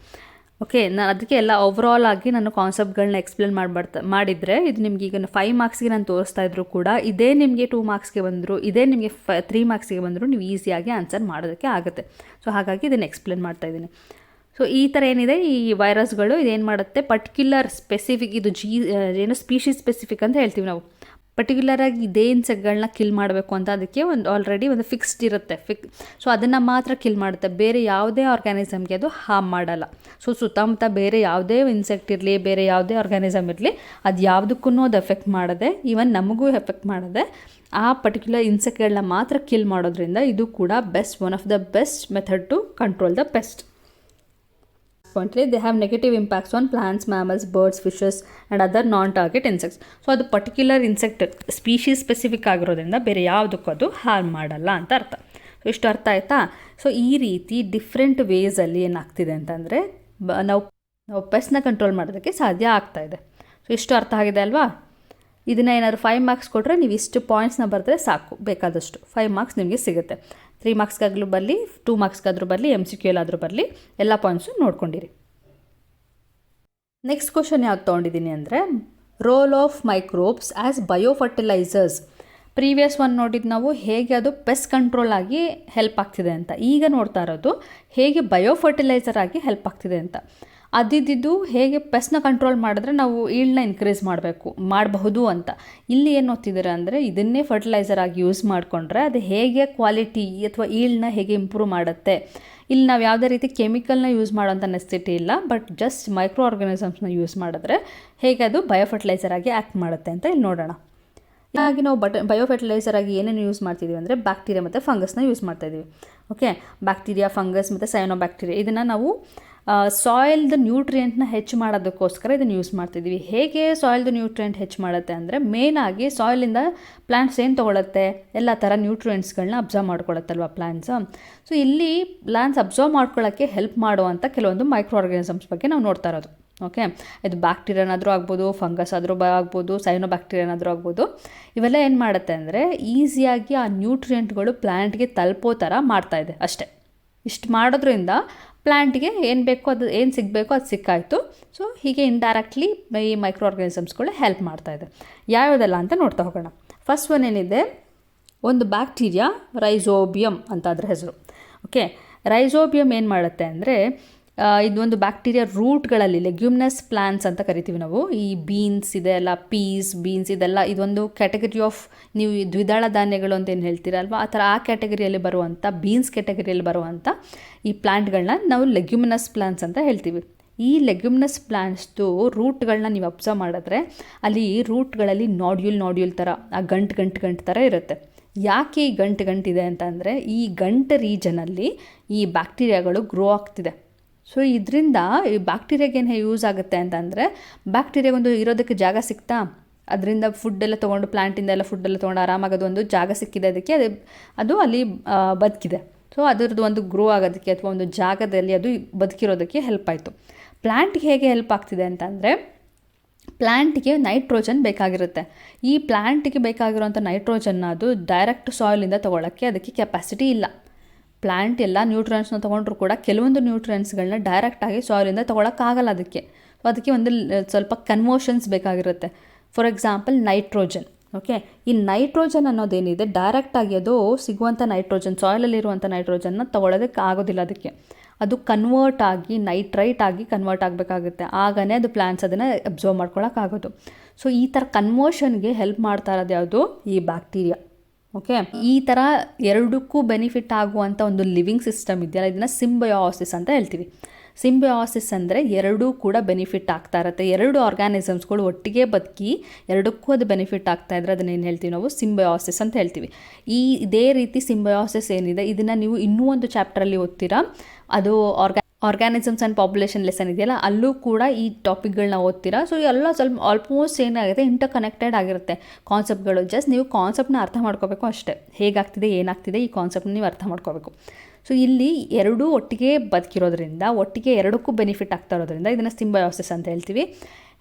ಓಕೆ ನಾನು ಅದಕ್ಕೆ ಎಲ್ಲ ಓವರಾಲ್ ಆಗಿ ನಾನು ಕಾನ್ಸೆಪ್ಟ್ಗಳನ್ನ ಎಕ್ಸ್ಪ್ಲೇನ್ ಮಾಡ್ಬಾರ್ದು ಮಾಡಿದರೆ, ಇದು ನಿಮ್ಗೆ ಈಗ ಫೈವ್ ಮಾರ್ಕ್ಸ್ಗೆ ನಾನು ತೋರಿಸ್ತಾ ಇದ್ರು ಕೂಡ, ಇದೇ ನಿಮಗೆ ಟೂ ಮಾರ್ಕ್ಸ್ಗೆ ಬಂದರು, ಇದೇ ನಿಮಗೆ ಫ ತ್ರೀ ಮಾರ್ಕ್ಸ್ಗೆ ಬಂದರೂ, ನೀವು ಈಸಿಯಾಗಿ ಆನ್ಸರ್ ಮಾಡೋದಕ್ಕೆ ಆಗುತ್ತೆ. ಸೊ ಹಾಗಾಗಿ ಇದನ್ನು ಎಕ್ಸ್ಪ್ಲೇನ್ ಮಾಡ್ತಾ ಇದ್ದೀನಿ. ಸೊ ಈ ಥರ ಏನಿದೆ, ಈ ವೈರಸ್ಗಳು ಇದೇನು ಮಾಡುತ್ತೆ? ಪರ್ಟಿಕ್ಯುಲರ್ ಸ್ಪೆಸಿಫಿಕ್ ಇದು ಜೀ ಏನು ಸ್ಪೀಷೀಸ್ ಸ್ಪೆಸಿಫಿಕ್ ಅಂತ ಹೇಳ್ತೀವಿ ನಾವು. ಪರ್ಟಿಕ್ಯುಲರಾಗಿ ಇದೇ ಇನ್ಸೆಕ್ಟ್ಗಳನ್ನ ಕಿಲ್ ಮಾಡಬೇಕು ಅಂತ ಅದಕ್ಕೆ ಒಂದು ಆಲ್ರೆಡಿ ಒಂದು ಫಿಕ್ಸ್ಡ್ ಇರುತ್ತೆ. ಫಿಕ್ ಸೊ ಅದನ್ನು ಮಾತ್ರ ಕಿಲ್ ಮಾಡುತ್ತೆ. ಬೇರೆ ಯಾವುದೇ ಆರ್ಗ್ಯಾನಿಸಮ್ಗೆ ಅದು ಹಾಮ್ ಮಾಡಲ್ಲ. ಸೊ ಸುತ್ತಮುತ್ತ ಬೇರೆ ಯಾವುದೇ ಇನ್ಸೆಕ್ಟ್ ಇರಲಿ, ಬೇರೆ ಯಾವುದೇ ಆರ್ಗ್ಯಾನಿಸಮ್ ಇರಲಿ, ಅದು ಯಾವುದಕ್ಕೂ ಅದು ಎಫೆಕ್ಟ್ ಮಾಡದೆ ಈವನ್ ನಮಗೂ ಎಫೆಕ್ಟ್ ಮಾಡದೆ, ಆ ಪರ್ಟಿಕ್ಯುಲರ್ ಇನ್ಸೆಕ್ಟ್ಗಳನ್ನ ಮಾತ್ರ ಕಿಲ್ ಮಾಡೋದ್ರಿಂದ ಇದು ಕೂಡ best one of the best method to control the pest ಪಾಯಿಂಟ್ಲಿ they have negative impacts on plants mammals birds fishes and other non target insects so ಅದು ಪರ್ಟಿಕ್ಯುಲರ್ ಇನ್ಸೆಕ್ಟ್ ಸ್ಪೀಶೀಸ್ ಸ್ಪೆಸಿಫಿಕ್ ಆಗಿರೋದ್ರಿಂದ ಬೇರೆ ಯಾವುದಕ್ಕೂ ಅದು harm ಮಾಡಲ್ಲ ಅಂತ ಅರ್ಥ. ಸೊ ಇಷ್ಟು ಅರ್ಥ ಆಯಿತಾ? ಸೊ ಈ ರೀತಿ ಡಿಫ್ರೆಂಟ್ ವೇಸಲ್ಲಿ ಏನಾಗ್ತಿದೆ ಅಂತಂದರೆ ನಾವು ನಾವು ಪೆಸ್ಟ್ನ ಕಂಟ್ರೋಲ್ ಮಾಡೋದಕ್ಕೆ ಸಾಧ್ಯ ಆಗ್ತಾ ಇದೆ. ಸೊ ಇಷ್ಟು ಅರ್ಥ ಆಗಿದೆ ಅಲ್ವಾ? ಇದನ್ನು ಏನಾದರೂ ಫೈವ್ ಮಾರ್ಕ್ಸ್ ಕೊಟ್ಟರೆ ನೀವು ಇಷ್ಟು ಪಾಯಿಂಟ್ಸ್ನ ಬರೆದ್ರೆ ಸಾಕು, ಬೇಕಾದಷ್ಟು. ಫೈವ್ ಮಾರ್ಕ್ಸ್ ನಿಮಗೆ ಸಿಗುತ್ತೆ. ತ್ರೀ ಮಾರ್ಕ್ಸ್ಗಾಗಲೂ ಬರಲಿ ಟೂ ಮಾರ್ಕ್ಸ್ಗಾದರೂ ಬರಲಿ ಎಂ ಸಿ ಕ್ಯೂ ಎಲ್ಲಾದರೂ ಬರಲಿ, ಎಲ್ಲ ಪಾಯಿಂಟ್ಸು ನೋಡ್ಕೊಂಡಿರಿ. ನೆಕ್ಸ್ಟ್ ಕ್ವಶನ್ ಯಾವ್ದು ತೊಗೊಂಡಿದ್ದೀನಿ ಅಂದರೆ role of microbes as biofertilizers previous one ನೋಡಿದ್ದು ನಾವು ಹೇಗೆ ಅದು ಪೆಸ್ಟ್ ಕಂಟ್ರೋಲ್ ಆಗಿ ಹೆಲ್ಪ್ ಆಗ್ತಿದೆ ಅಂತ. ಈಗ ನೋಡ್ತಾ ಇರೋದು ಹೇಗೆ ಬಯೋಫರ್ಟಿಲೈಸರ್ ಆಗಿ ಹೆಲ್ಪ್ ಆಗ್ತಿದೆ ಅಂತ. ಅದಿದ್ದು ಹೇಗೆ ಪೆಸ್ನ ಕಂಟ್ರೋಲ್ ಮಾಡಿದ್ರೆ ನಾವು ಈಲ್ಡ್ನ ಇನ್ಕ್ರೀಸ್ ಮಾಡಬೇಕು, ಮಾಡಬಹುದು ಅಂತ. ಇಲ್ಲಿ ಏನು ಓದ್ತಿದ್ದೀರಾ ಅಂದರೆ ಇದನ್ನೇ ಫರ್ಟಿಲೈಸರ್ ಆಗಿ ಯೂಸ್ ಮಾಡಿಕೊಂಡ್ರೆ ಅದು ಹೇಗೆ ಕ್ವಾಲಿಟಿ ಅಥವಾ ಈಲ್ಡ್ನ ಹೇಗೆ ಇಂಪ್ರೂವ್ ಮಾಡುತ್ತೆ. ಇಲ್ಲಿ ನಾವು ಯಾವುದೇ ರೀತಿ ಕೆಮಿಕಲ್ನ ಯೂಸ್ ಮಾಡೋಂಥ ನೆಸಿಟಿ ಇಲ್ಲ ಬಟ್ ಜಸ್ಟ್ ಮೈಕ್ರೋ ಆರ್ಗನಿಸಮ್ಸ್ನ ಯೂಸ್ ಮಾಡಿದ್ರೆ ಹೇಗೆ ಅದು ಬಯೋಫರ್ಟಿಲೈಸರ್ ಆಗಿ ಆ್ಯಕ್ಟ್ ಮಾಡುತ್ತೆ ಅಂತ ಇಲ್ಲಿ ನೋಡೋಣ. ಹಾಗಾಗಿ ನಾವು ಬಟ ಫರ್ಟಿಲೈಸರ್ ಆಗಿ ಏನೇನು ಯೂಸ್ ಮಾಡ್ತಿದ್ದೀವಿ ಅಂದರೆ ಬ್ಯಾಕ್ಟೀರಿಯಾ ಮತ್ತು ಫಂಗಸ್ನ ಯೂಸ್ ಮಾಡ್ತಾಯಿದ್ದೀವಿ ಓಕೆ ಬ್ಯಾಕ್ಟೀರಿಯಾ ಫಂಗಸ್ ಮತ್ತು ಸೈನೋ ಬ್ಯಾಕ್ಟೀರಿಯಾ ಇದನ್ನು ನಾವು ಸಾಯಿಲ್ದು ನ್ಯೂಟ್ರಿಯೆಂಟ್ನ ಹೆಚ್ಚು ಮಾಡೋದಕ್ಕೋಸ್ಕರ ಇದನ್ನು ಯೂಸ್ ಮಾಡ್ತಿದ್ದೀವಿ ಹೇಗೆ ಸಾಯಿಲ್ದ ನ್ಯೂಟ್ರಿಯೆಂಟ್ ಹೆಚ್ಚು ಮಾಡುತ್ತೆ ಅಂದರೆ ಮೇಯ್ನಾಗಿ ಸಾಯಿಲಿಂದ ಪ್ಲ್ಯಾಂಟ್ಸ್ ಏನು ತೊಗೊಳುತ್ತೆ? ಎಲ್ಲ ಥರ ನ್ಯೂಟ್ರಿಯೆಂಟ್ಸ್ಗಳನ್ನ ಅಬ್ಸರ್ವ್ ಮಾಡ್ಕೊಳತ್ತಲ್ವ ಪ್ಲ್ಯಾಂಟ್ಸ್ ಸೊ ಇಲ್ಲಿ ಪ್ಲ್ಯಾಂಟ್ಸ್ ಅಬ್ಸರ್ವ್ ಮಾಡ್ಕೊಳ್ಳೋಕ್ಕೆ ಹೆಲ್ಪ್ ಮಾಡುವಂಥ ಕೆಲವೊಂದು ಮೈಕ್ರೋ ಆರ್ಗಾನಿಸಮ್ಸ್ ಬಗ್ಗೆ ನಾವು ನೋಡ್ತಾ ಇರೋದು. ಓಕೆ ಇದು ಬ್ಯಾಕ್ಟೀರಿಯಾನಾದರೂ ಆಗ್ಬೋದು ಫಂಗಸ್ ಆದರೂ ಆಗ್ಬೋದು ಸೈನೋ ಬ್ಯಾಕ್ಟೀರಿಯಾನಾದರೂ ಆಗ್ಬೋದು. ಇವೆಲ್ಲ ಏನು ಮಾಡುತ್ತೆ ಅಂದರೆ ಈಸಿಯಾಗಿ ಆ ನ್ಯೂಟ್ರಿಯೆಂಟ್ಗಳು ಪ್ಲ್ಯಾಂಟ್ಗೆ ತಲುಪೋ ಥರ ಮಾಡ್ತಾಯಿದೆ ಅಷ್ಟೇ. ಇಷ್ಟು ಮಾಡೋದ್ರಿಂದ ಪ್ಲ್ಯಾಂಟ್ಗೆ ಏನು ಬೇಕೋ ಅದು ಏನು ಸಿಗಬೇಕೋ ಅದು ಸಿಕ್ಕಾಯಿತು. ಸೊ ಹೀಗೆ ಇಂಡೈರೆಕ್ಟ್ಲಿ ಈ ಮೈಕ್ರೋ ಆರ್ಗಾನಿಸಮ್ಸ್ಗಳು ಹೆಲ್ಪ್ ಮಾಡ್ತಾಯಿದೆ ಯಾವ್ಯಾವುದೆಲ್ಲ ಅಂತ ನೋಡ್ತಾ ಹೋಗೋಣ. ಫಸ್ಟ್ ಒನ್ ಏನಿದೆ? ಒಂದು ಬ್ಯಾಕ್ಟೀರಿಯಾ ರೈಸೋಬಿಯಮ್ ಅಂತ ಅದ್ರ ಹೆಸರು. ಓಕೆ ರೈಸೋಬಿಯಮ್ ಏನು ಮಾಡುತ್ತೆ ಅಂದರೆ ಇದೊಂದು ಬ್ಯಾಕ್ಟೀರಿಯಾ ರೂಟ್ಗಳಲ್ಲಿ ಲೆಗ್ಯೂಮ್ನಸ್ ಪ್ಲಾಂಟ್ಸ್ ಅಂತ ಕರಿತೀವಿ ನಾವು. ಈ ಬೀನ್ಸ್ ಇದೆಲ್ಲ ಪೀಸ್, ಬೀನ್ಸ್ ಇದೆಲ್ಲ ಇದೊಂದು ಕ್ಯಾಟಗರಿ ಆಫ್ ನೀವು ದ್ವಿದಳ ಧಾನ್ಯಗಳು ಅಂತ ಏನು ಹೇಳ್ತೀರಲ್ವ? ಆ ಥರ ಆ ಕ್ಯಾಟಗರಿಯಲ್ಲಿ ಬರುವಂಥ, ಬೀನ್ಸ್ ಕ್ಯಾಟಗರಿಯಲ್ಲಿ ಬರುವಂಥ ಈ ಪ್ಲ್ಯಾಂಟ್ಗಳನ್ನ ನಾವು ಲೆಗ್ಯೂಮಿನಸ್ ಪ್ಲಾಂಟ್ಸ್ ಅಂತ ಹೇಳ್ತೀವಿ. ಈ ಲೆಗ್ಯುಮ್ನಸ್ ಪ್ಲಾಂಟ್ಸ್ದು ರೂಟ್ಗಳನ್ನ ನೀವು ಅಬ್ಸರ್ವ್ ಮಾಡಿದ್ರೆ ಅಲ್ಲಿ ರೂಟ್ಗಳಲ್ಲಿ ನಾಡ್ಯೂಲ್ ನಾಡ್ಯೂಲ್ ಥರ, ಆ ಗಂಟು ಗಂಟು ಗಂಟು ಥರ ಇರುತ್ತೆ. ಯಾಕೆ ಈ ಗಂಟು ಗಂಟಿದೆ ಅಂತಂದರೆ ಈ ಗಂಟು ರೀಜನಲ್ಲಿ ಈ ಬ್ಯಾಕ್ಟೀರಿಯಾಗಳು ಗ್ರೋ ಆಗ್ತಿದೆ. ಸೊ ಇದರಿಂದ ಈ ಬ್ಯಾಕ್ಟೀರಿಯಾಗೇನು ಯೂಸ್ ಆಗುತ್ತೆ ಅಂತಂದರೆ ಬ್ಯಾಕ್ಟೀರಿಯಾಗೊಂದು ಇರೋದಕ್ಕೆ ಜಾಗ ಸಿಗ್ತಾ ಅದರಿಂದ ಫುಡ್ ಎಲ್ಲ ತೊಗೊಂಡು ಪ್ಲ್ಯಾಂಟಿಂದ ಎಲ್ಲ ಫುಡ್ ಎಲ್ಲ ತೊಗೊಂಡು ಆರಾಮಾಗೋದು ಒಂದು ಜಾಗ ಸಿಕ್ಕಿದೆ ಅದಕ್ಕೆ, ಅದು ಅದು ಅಲ್ಲಿ ಬದುಕಿದೆ. ಸೊ ಅದರದ್ದು ಒಂದು ಗ್ರೋ ಆಗೋದಕ್ಕೆ ಅಥವಾ ಒಂದು ಜಾಗದಲ್ಲಿ ಅದು ಬದುಕಿರೋದಕ್ಕೆ ಹೆಲ್ಪ್ ಆಯಿತು. ಪ್ಲ್ಯಾಂಟ್ಗೆ ಹೇಗೆ ಹೆಲ್ಪ್ ಆಗ್ತಿದೆ ಅಂತಂದರೆ ಪ್ಲ್ಯಾಂಟ್ಗೆ ನೈಟ್ರೋಜನ್ ಬೇಕಾಗಿರುತ್ತೆ. ಈ ಪ್ಲ್ಯಾಂಟ್ಗೆ ಬೇಕಾಗಿರೋಂಥ ನೈಟ್ರೋಜನ್ನ ಅದು ಡೈರೆಕ್ಟ್ ಸಾಯಿಲಿಂದ ತೊಗೊಳಕ್ಕೆ ಅದಕ್ಕೆ ಕೆಪಾಸಿಟಿ ಇಲ್ಲ. ಪ್ಲ್ಯಾಂಟ್ ಎಲ್ಲ ನ್ಯೂಟ್ರಿಯನ್ಸ್ನ ತೊಗೊಂಡ್ರು ಕೂಡ ಕೆಲವೊಂದು ನ್ಯೂಟ್ರಿಯನ್ಸ್ಗಳನ್ನ ಡೈರೆಕ್ಟಾಗಿ ಸಾಯಿಲಿಂದ ತೊಗೊಳಕ್ಕಾಗಲ್ಲ ಅದಕ್ಕೆ. ಸೊ ಅದಕ್ಕೆ ಒಂದು ಸ್ವಲ್ಪ ಕನ್ವರ್ಷನ್ಸ್ ಬೇಕಾಗಿರುತ್ತೆ. ಫಾರ್ ಎಕ್ಸಾಂಪಲ್ ನೈಟ್ರೋಜನ್ ಓಕೆ ಈ ನೈಟ್ರೋಜನ್ ಅನ್ನೋದೇನಿದೆ ಡೈರೆಕ್ಟಾಗಿ ಅದು ಸಿಗುವಂಥ ನೈಟ್ರೋಜನ್ ಸಾಯಿಲಲ್ಲಿರುವಂಥ ನೈಟ್ರೋಜನ್ನ ತೊಗೊಳೋದಕ್ಕೆ ಆಗೋದಿಲ್ಲ ಅದಕ್ಕೆ. ಅದು ಕನ್ವರ್ಟ್ ಆಗಿ ನೈಟ್ರೈಟ್ ಆಗಿ ಕನ್ವರ್ಟ್ ಆಗಬೇಕಾಗುತ್ತೆ. ಆಗನೇ ಅದು ಪ್ಲ್ಯಾಂಟ್ಸ್ ಅದನ್ನು ಅಬ್ಸರ್ವ್ ಮಾಡ್ಕೊಳಕ್ಕಾಗೋದು ಸೊ ಈ ಥರ ಕನ್ವರ್ಷನ್ಗೆ ಹೆಲ್ಪ್ ಮಾಡ್ತಾ ಇರೋದು ಯಾವುದು? ಈ ಬ್ಯಾಕ್ಟೀರಿಯಾ ಓಕೆ ಈ ಥರ ಎರಡಕ್ಕೂ ಬೆನಿಫಿಟ್ ಆಗುವಂಥ ಒಂದು ಲಿವಿಂಗ್ ಸಿಸ್ಟಮ್ ಇದೆಯಲ್ಲ, ಇದನ್ನು ಸಿಂಬಯಾಸಿಸ್ ಅಂತ ಹೇಳ್ತೀವಿ. ಸಿಂಬಯಾಸಿಸ್ ಅಂದರೆ ಎರಡೂ ಕೂಡ ಬೆನಿಫಿಟ್ ಆಗ್ತಾ ಇರುತ್ತೆ. ಎರಡು ಆರ್ಗ್ಯಾನಿಸಮ್ಸ್ಗಳು ಒಟ್ಟಿಗೆ ಬದುಕಿ ಎರಡಕ್ಕೂ ಅದು ಬೆನಿಫಿಟ್ ಆಗ್ತಾ ಇದ್ರೆ ಅದನ್ನ ಏನು ಹೇಳ್ತೀವಿ ನಾವು? ಸಿಂಬಯಾಸಿಸ್ ಅಂತ ಹೇಳ್ತೀವಿ. ಈ ಇದೇ ರೀತಿ ಸಿಂಬಯಾಸಿಸ್ ಏನಿದೆ, ಇದನ್ನು ನೀವು ಇನ್ನೂ ಒಂದು ಚಾಪ್ಟರಲ್ಲಿ ಓದ್ತೀರಾ? ಅದು ಆರ್ಗ್ಯಾ ಆರ್ಗ್ಯಾನಿಸಮ್ಸ್ ಆ್ಯಂಡ್ ಪಾಪ್ಯುಲೇಷನ್ ಲೆಸನ್ ಇದೆಯಲ್ಲ, ಅಲ್ಲೂ ಕೂಡ ಈ ಟಾಪಿಕ್ಗಳನ್ನ ಓದ್ತೀರಾ? ಸೊ ಎಲ್ಲ ಸ್ವಲ್ಪ ಆಲ್ಮೋಸ್ಟ್ ಏನಾಗುತ್ತೆ ಇಂಟರ್ ಕನೆಕ್ಟೆಡ್ ಆಗಿರುತ್ತೆ ಕಾನ್ಸೆಪ್ಟ್ಗಳು ಜಸ್ಟ್ ನೀವು ಕಾನ್ಸೆಪ್ಟ್ನ ಅರ್ಥ ಮಾಡ್ಕೋಬೇಕು ಅಷ್ಟೇ. ಹೇಗಾಗ್ತಿದೆ, ಏನಾಗ್ತಿದೆ, ಈ ಕಾನ್ಸೆಪ್ಟ್ನ ನೀವು ಅರ್ಥ ಮಾಡ್ಕೋಬೇಕು. ಸೊ ಇಲ್ಲಿ ಎರಡೂ ಒಟ್ಟಿಗೆ ಬದುಕಿರೋದ್ರಿಂದ, ಒಟ್ಟಿಗೆ ಎರಡಕ್ಕೂ ಬೆನಿಫಿಟ್ ಆಗ್ತಾ ಇರೋದ್ರಿಂದ, ಇದನ್ನು ಸಿಂಬಯೋಸಿಸ್ ಅಂತ ಹೇಳ್ತೀವಿ.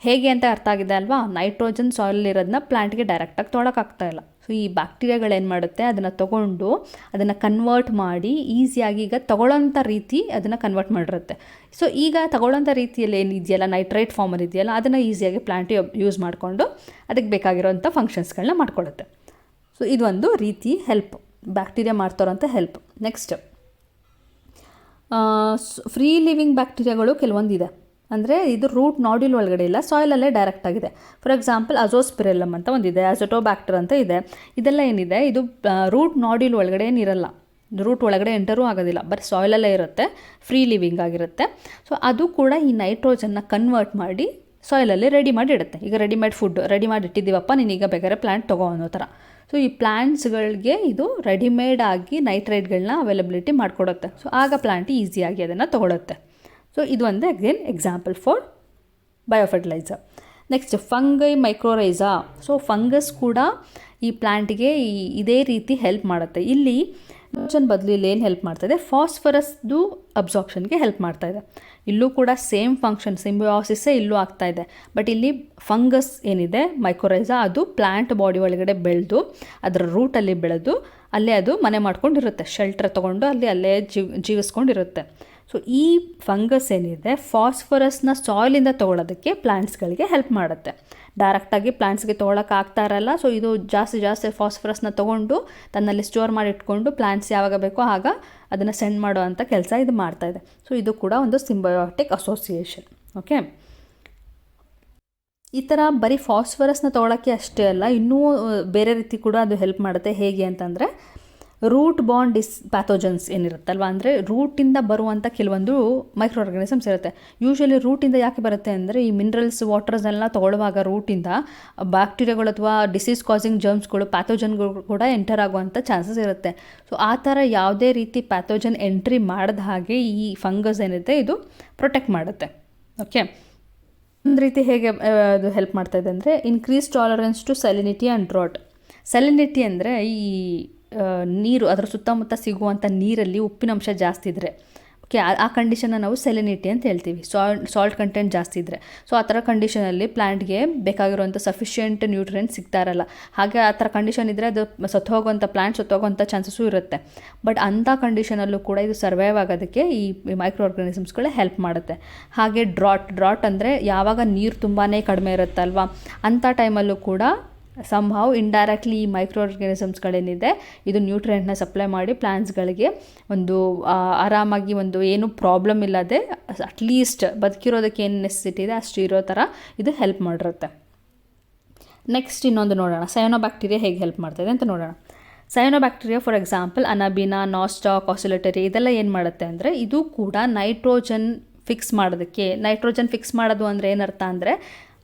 ಹೇಗೆ ಅಂತ ಅರ್ಥ ಆಗಿದೆ ಅಲ್ವಾ? ನೈಟ್ರೋಜನ್ ಸಾಯಿಲ್ ಇರೋದನ್ನ ಪ್ಲಾಂಟ್ಗೆ ಡೈರೆಕ್ಟಾಗಿ ತೊಳಕಾಗ್ತಾ ಇಲ್ಲ. ಸೊ ಈ ಬ್ಯಾಕ್ಟೀರಿಯಾಗಳು ಏನು ಮಾಡುತ್ತೆ, ಅದನ್ನು ತೊಗೊಂಡು ಅದನ್ನು ಕನ್ವರ್ಟ್ ಮಾಡಿ ಈಸಿಯಾಗಿ ಈಗ ತಗೊಳ್ಳೋಂಥ ರೀತಿ ಅದನ್ನು ಕನ್ವರ್ಟ್ ಮಾಡಿರುತ್ತೆ. ಸೊ ಈಗ ತಗೊಳ್ಳೋಂಥ ರೀತಿಯಲ್ಲಿ ಏನಿದೆಯಲ್ಲ ನೈಟ್ರೈಟ್ ಫಾರ್ಮರ್ ಇದೆಯಲ್ಲ, ಅದನ್ನು ಈಸಿಯಾಗಿ ಪ್ಲಾಂಟ್ ಯೂಸ್ ಮಾಡಿಕೊಂಡು ಅದಕ್ಕೆ ಬೇಕಾಗಿರೋಂಥ ಫಂಕ್ಷನ್ಸ್ಗಳನ್ನ ಮಾಡ್ಕೊಳ್ಳುತ್ತೆ. ಸೊ ಇದೊಂದು ರೀತಿ ಹೆಲ್ಪ್ ಬ್ಯಾಕ್ಟೀರಿಯಾ ಮಾಡ್ತಾರೋಂಥ ಹೆಲ್ಪ್ ನೆಕ್ಸ್ಟ್ ಫ್ರೀ ಲಿವಿಂಗ್ ಬ್ಯಾಕ್ಟೀರಿಯಾಗಳು ಕೆಲವೊಂದಿದೆ. ಅಂದರೆ ಇದು ರೂಟ್ ನಾಡ್ಯೂಲ್ ಒಳಗಡೆ ಇಲ್ಲ ಸಾಯಿಲಲ್ಲೇ ಡೈರೆಕ್ಟ್ ಆಗಿದೆ. ಫಾರ್ ಎಕ್ಸಾಂಪಲ್ ಅಜೋಸ್ಪಿರೆಲ್ಲಮ್ ಅಂತ ಒಂದಿದೆ ಅಜೋಟೋಬ್ಯಾಕ್ಟರ್ ಅಂತ ಇದೆ. ಇದೆಲ್ಲ ಏನಿದೆ? ಇದು ರೂಟ್ ನಾಡ್ಯೂಲ್ ಒಳಗಡೆ ಏನಿರಲ್ಲ ರೂಟ್ ಒಳಗಡೆ ಎಂಟರೂ ಆಗೋದಿಲ್ಲ. ಬರೀ ಸಾಯಿಲಲ್ಲೇ ಇರುತ್ತೆ ಫ್ರೀ ಲಿವಿಂಗ್ ಆಗಿರುತ್ತೆ. ಸೊ ಅದು ಕೂಡ ಈ ನೈಟ್ರೋಜನ್ನ ಕನ್ವರ್ಟ್ ಮಾಡಿ ಸಾಯಿಲಲ್ಲಿ ರೆಡಿ ಮಾಡಿ ಇಡುತ್ತೆ. ಈಗ ರೆಡಿಮೇಡ್ ಫುಡ್ ರೆಡಿ ಮಾಡಿ ಇಟ್ಟಿದ್ದೀವಪ್ಪ ಈಗ ಬೇಕಾದ್ರೆ ಪ್ಲ್ಯಾಂಟ್ ತಗೋ ಅನ್ನೋ ಥರ. ಸೊ ಈ ಪ್ಲ್ಯಾಂಟ್ಸ್ಗಳಿಗೆ ಇದು ರೆಡಿಮೇಡ್ ಆಗಿ ನೈಟ್ರೇಟ್ಗಳನ್ನ ಅವೈಲಬಿಲಿಟಿ ಮಾಡಿಕೊಡುತ್ತೆ. ಸೊ ಆಗ ಪ್ಲ್ಯಾಂಟ್ ಈಸಿಯಾಗಿ ಅದನ್ನು ತೊಗೊಳುತ್ತೆ. ಸೊ ಇದು ಒಂದು again example for biofertilizer next fungi mycorrhiza so fungus ಕೂಡ ಈ ಪ್ಲ್ಯಾಂಟ್ಗೆ ಈ, ಇದೇ ರೀತಿ ಹೆಲ್ಪ್ ಮಾಡುತ್ತೆ. ಇಲ್ಲಿ ನೈಟ್ರೋಜನ್ ಬದಲು ಇಲ್ಲಿ ಏನು ಹೆಲ್ಪ್ ಮಾಡ್ತಾಯಿದೆ ಫಾಸ್ಫರಸ್ದು ಅಬ್ಸಾರ್ಪ್ಷನ್ಗೆ ಹೆಲ್ಪ್ ಮಾಡ್ತಾಯಿದೆ ಇಲ್ಲೂ ಕೂಡ ಸೇಮ್ ಫಂಕ್ಷನ್ ಸಿಂಬಿಯಾಸಿಸ್ಸೇ ಇಲ್ಲೂ ಆಗ್ತಾ ಇದೆ. ಬಟ್ ಇಲ್ಲಿ ಫಂಗಸ್ ಏನಿದೆ? ಮೈಕ್ರೋರೈಸಾ ಅದು ಪ್ಲ್ಯಾಂಟ್ ಬಾಡಿ ಒಳಗಡೆ ಬೆಳೆದು, ಅದರ ರೂಟಲ್ಲಿ ಬೆಳೆದು, ಅಲ್ಲೇ ಅದು ಮನೆ ಮಾಡ್ಕೊಂಡಿರುತ್ತೆ. ಶೆಲ್ಟರ್ ತೊಗೊಂಡು ಅಲ್ಲಿ ಅಲ್ಲೇ ಜೀವ, ಜೀವಿಸ್ಕೊಂಡಿರುತ್ತೆ. ಸೊ ಈ ಫಂಗಸ್ ಏನಿದೆ ಫಾಸ್ಫರಸ್ನ ಸಾಯಿಲಿಂದ ತೊಗೊಳೋದಕ್ಕೆ ಪ್ಲ್ಯಾಂಟ್ಸ್ಗಳಿಗೆ ಹೆಲ್ಪ್ ಮಾಡುತ್ತೆ. ಡೈರೆಕ್ಟಾಗಿ ಪ್ಲ್ಯಾಂಟ್ಸ್ಗೆ ತೊಗೊಳಕ್ಕೆ ಇರಲ್ಲ ಸೊ ಇದು ಜಾಸ್ತಿ ಜಾಸ್ತಿ ಫಾಸ್ಫರಸ್ನ ತೊಗೊಂಡು ತನ್ನಲ್ಲಿ ಸ್ಟೋರ್ ಮಾಡಿ ಇಟ್ಕೊಂಡು ಪ್ಲ್ಯಾಂಟ್ಸ್ ಯಾವಾಗ ಬೇಕೋ ಆಗ ಅದನ್ನು ಸೆಂಡ್ ಮಾಡೋ ಅಂಥ ಕೆಲಸ ಇದು ಮಾಡ್ತಾಯಿದೆ ಸೊ ಇದು ಕೂಡ ಒಂದು ಸಿಂಬಯೋಟಿಕ್ ಅಸೋಸಿಯೇಷನ್ ಓಕೆ ಈ ಥರ ಬರೀ ಫಾಸ್ಫರಸ್ನ ತೊಗೊಳಕ್ಕೆ ಅಷ್ಟೇ ಅಲ್ಲ, ಇನ್ನೂ ಬೇರೆ ರೀತಿ ಕೂಡ ಅದು ಹೆಲ್ಪ್ ಮಾಡುತ್ತೆ. ಹೇಗೆ ಅಂತಂದರೆ ರೂಟ್ ಬಾಂಡ್ ಡಿಸ್ ಪ್ಯಾಥೋಜನ್ಸ್ ಏನಿರುತ್ತಲ್ವ? ಅಂದರೆ ರೂಟಿಂದ ಬರುವಂಥ ಕೆಲವೊಂದು ಮೈಕ್ರೋ ಆರ್ಗನಿಸಮ್ಸ್ ಇರುತ್ತೆ ಯೂಶ್ವಲಿ ರೂಟಿಂದ ಯಾಕೆ ಬರುತ್ತೆ ಅಂದರೆ ಈ ಮಿನರಲ್ಸ್ ವಾಟರ್ಸ್ ಎಲ್ಲ ತೊಗೊಳ್ಳುವಾಗ ರೂಟಿಂದ ಬ್ಯಾಕ್ಟೀರಿಯಾಗಳು ಅಥವಾ ಡಿಸೀಸ್ ಕಾಸಿಂಗ್ ಜರ್ಮ್ಸ್ಗಳು ಪ್ಯಾಥೋಜನ್ಗಳು ಕೂಡ ಎಂಟರ್ ಆಗುವಂಥ ಚಾನ್ಸಸ್ ಇರುತ್ತೆ. ಸೊ ಆ ಥರ ಯಾವುದೇ ರೀತಿ ಪ್ಯಾಥೋಜನ್ ಎಂಟ್ರಿ ಮಾಡಿದ ಹಾಗೆ ಈ ಫಂಗಸ್ ಏನಿದೆ ಇದು ಪ್ರೊಟೆಕ್ಟ್ ಮಾಡುತ್ತೆ. ಓಕೆ ಒಂದು ರೀತಿ ಹೇಗೆ ಅದು ಹೆಲ್ಪ್ ಮಾಡ್ತಾ ಇದೆ ಅಂದರೆ increase tolerance to salinity and drought salinity ಅಂದರೆ ಈ ನೀರು, ಅದರ ಸುತ್ತಮುತ್ತ ಸಿಗುವಂಥ ನೀರಲ್ಲಿ ಉಪ್ಪಿನಂಶ ಜಾಸ್ತಿ ಇದ್ದರೆ ಓಕೆ ಆ ಕಂಡೀಷನ್ನ ನಾವು ಸೆಲಿನಿಟಿ ಅಂತ ಹೇಳ್ತೀವಿ. ಸಾಲ್ಟ್ ಸಾಲ್ಟ್ ಕಂಟೆಂಟ್ ಜಾಸ್ತಿ ಇದ್ದರೆ ಸೊ ಆ ಥರ ಕಂಡೀಷನಲ್ಲಿ ಪ್ಲ್ಯಾಂಟ್ಗೆ ಬೇಕಾಗಿರುವಂಥ ಸಫಿಷಿಯೆಂಟ್ ನ್ಯೂಟ್ರಿಯೆಂಟ್ ಸಿಗ್ತಾ ಇರಲ್ಲ. ಹಾಗೆ ಆ ಥರ ಕಂಡೀಷನ್ ಇದ್ದರೆ ಅದು ಸತ್ತು ಹೋಗುವಂಥ ಪ್ಲ್ಯಾಂಟ್ ಸತ್ತು ಹೋಗುವಂಥ ಚಾನ್ಸಸ್ಸು ಇರುತ್ತೆ. ಬಟ್ ಅಂಥ ಕಂಡೀಷನಲ್ಲೂ ಕೂಡ ಇದು ಸರ್ವೈವ್ ಆಗೋದಕ್ಕೆ ಈ ಮೈಕ್ರೋ ಆರ್ಗನಿಸಮ್ಸ್ಗಳೇ ಹೆಲ್ಪ್ ಮಾಡುತ್ತೆ. ಹಾಗೆ ಡ್ರಾಟ್ ಡ್ರಾಟ್ ಅಂದರೆ ಯಾವಾಗ ನೀರು ತುಂಬಾ ಕಡಿಮೆ ಇರುತ್ತಲ್ವ? ಅಂಥ ಟೈಮಲ್ಲೂ ಕೂಡ ಸಂಹಾವ್ ಇಂಡೈರೆಕ್ಟ್ಲಿ ಈ ಮೈಕ್ರೋ ಆರ್ಗ್ಯಾನಿಸಮ್ಸ್ಗಳೇನಿದೆ ಇದು ನ್ಯೂಟ್ರಿಯೆಂಟ್ನ ಸಪ್ಲೈ ಮಾಡಿ ಪ್ಲ್ಯಾಂಟ್ಸ್ಗಳಿಗೆ ಒಂದು ಆರಾಮಾಗಿ ಒಂದು ಏನು ಪ್ರಾಬ್ಲಮ್ ಇಲ್ಲದೆ ಅಟ್ಲೀಸ್ಟ್ ಬದುಕಿರೋದಕ್ಕೆ ಏನು ನೆಸೆಸಿಟಿ ಇದೆ ಅಷ್ಟು ಇರೋ ಥರ ಇದು ಹೆಲ್ಪ್ ಮಾಡಿರುತ್ತೆ. ನೆಕ್ಸ್ಟ್ ಇನ್ನೊಂದು ನೋಡೋಣ. ಸೈನೋ ಬ್ಯಾಕ್ಟೀರಿಯಾ ಹೇಗೆ ಹೆಲ್ಪ್ ಮಾಡ್ತದೆ ಅಂತ ನೋಡೋಣ. Cyanobacteria for example anabaena nostoc oscillatoria ಇದೆಲ್ಲ ಏನು ಮಾಡುತ್ತೆ ಅಂದರೆ, ಇದು ಕೂಡ ನೈಟ್ರೋಜನ್ ಫಿಕ್ಸ್ ಮಾಡೋದಕ್ಕೆ ನೈಟ್ರೋಜನ್ ಫಿಕ್ಸ್ ಮಾಡೋದು ಅಂದರೆ ಏನರ್ಥ ಅಂದರೆ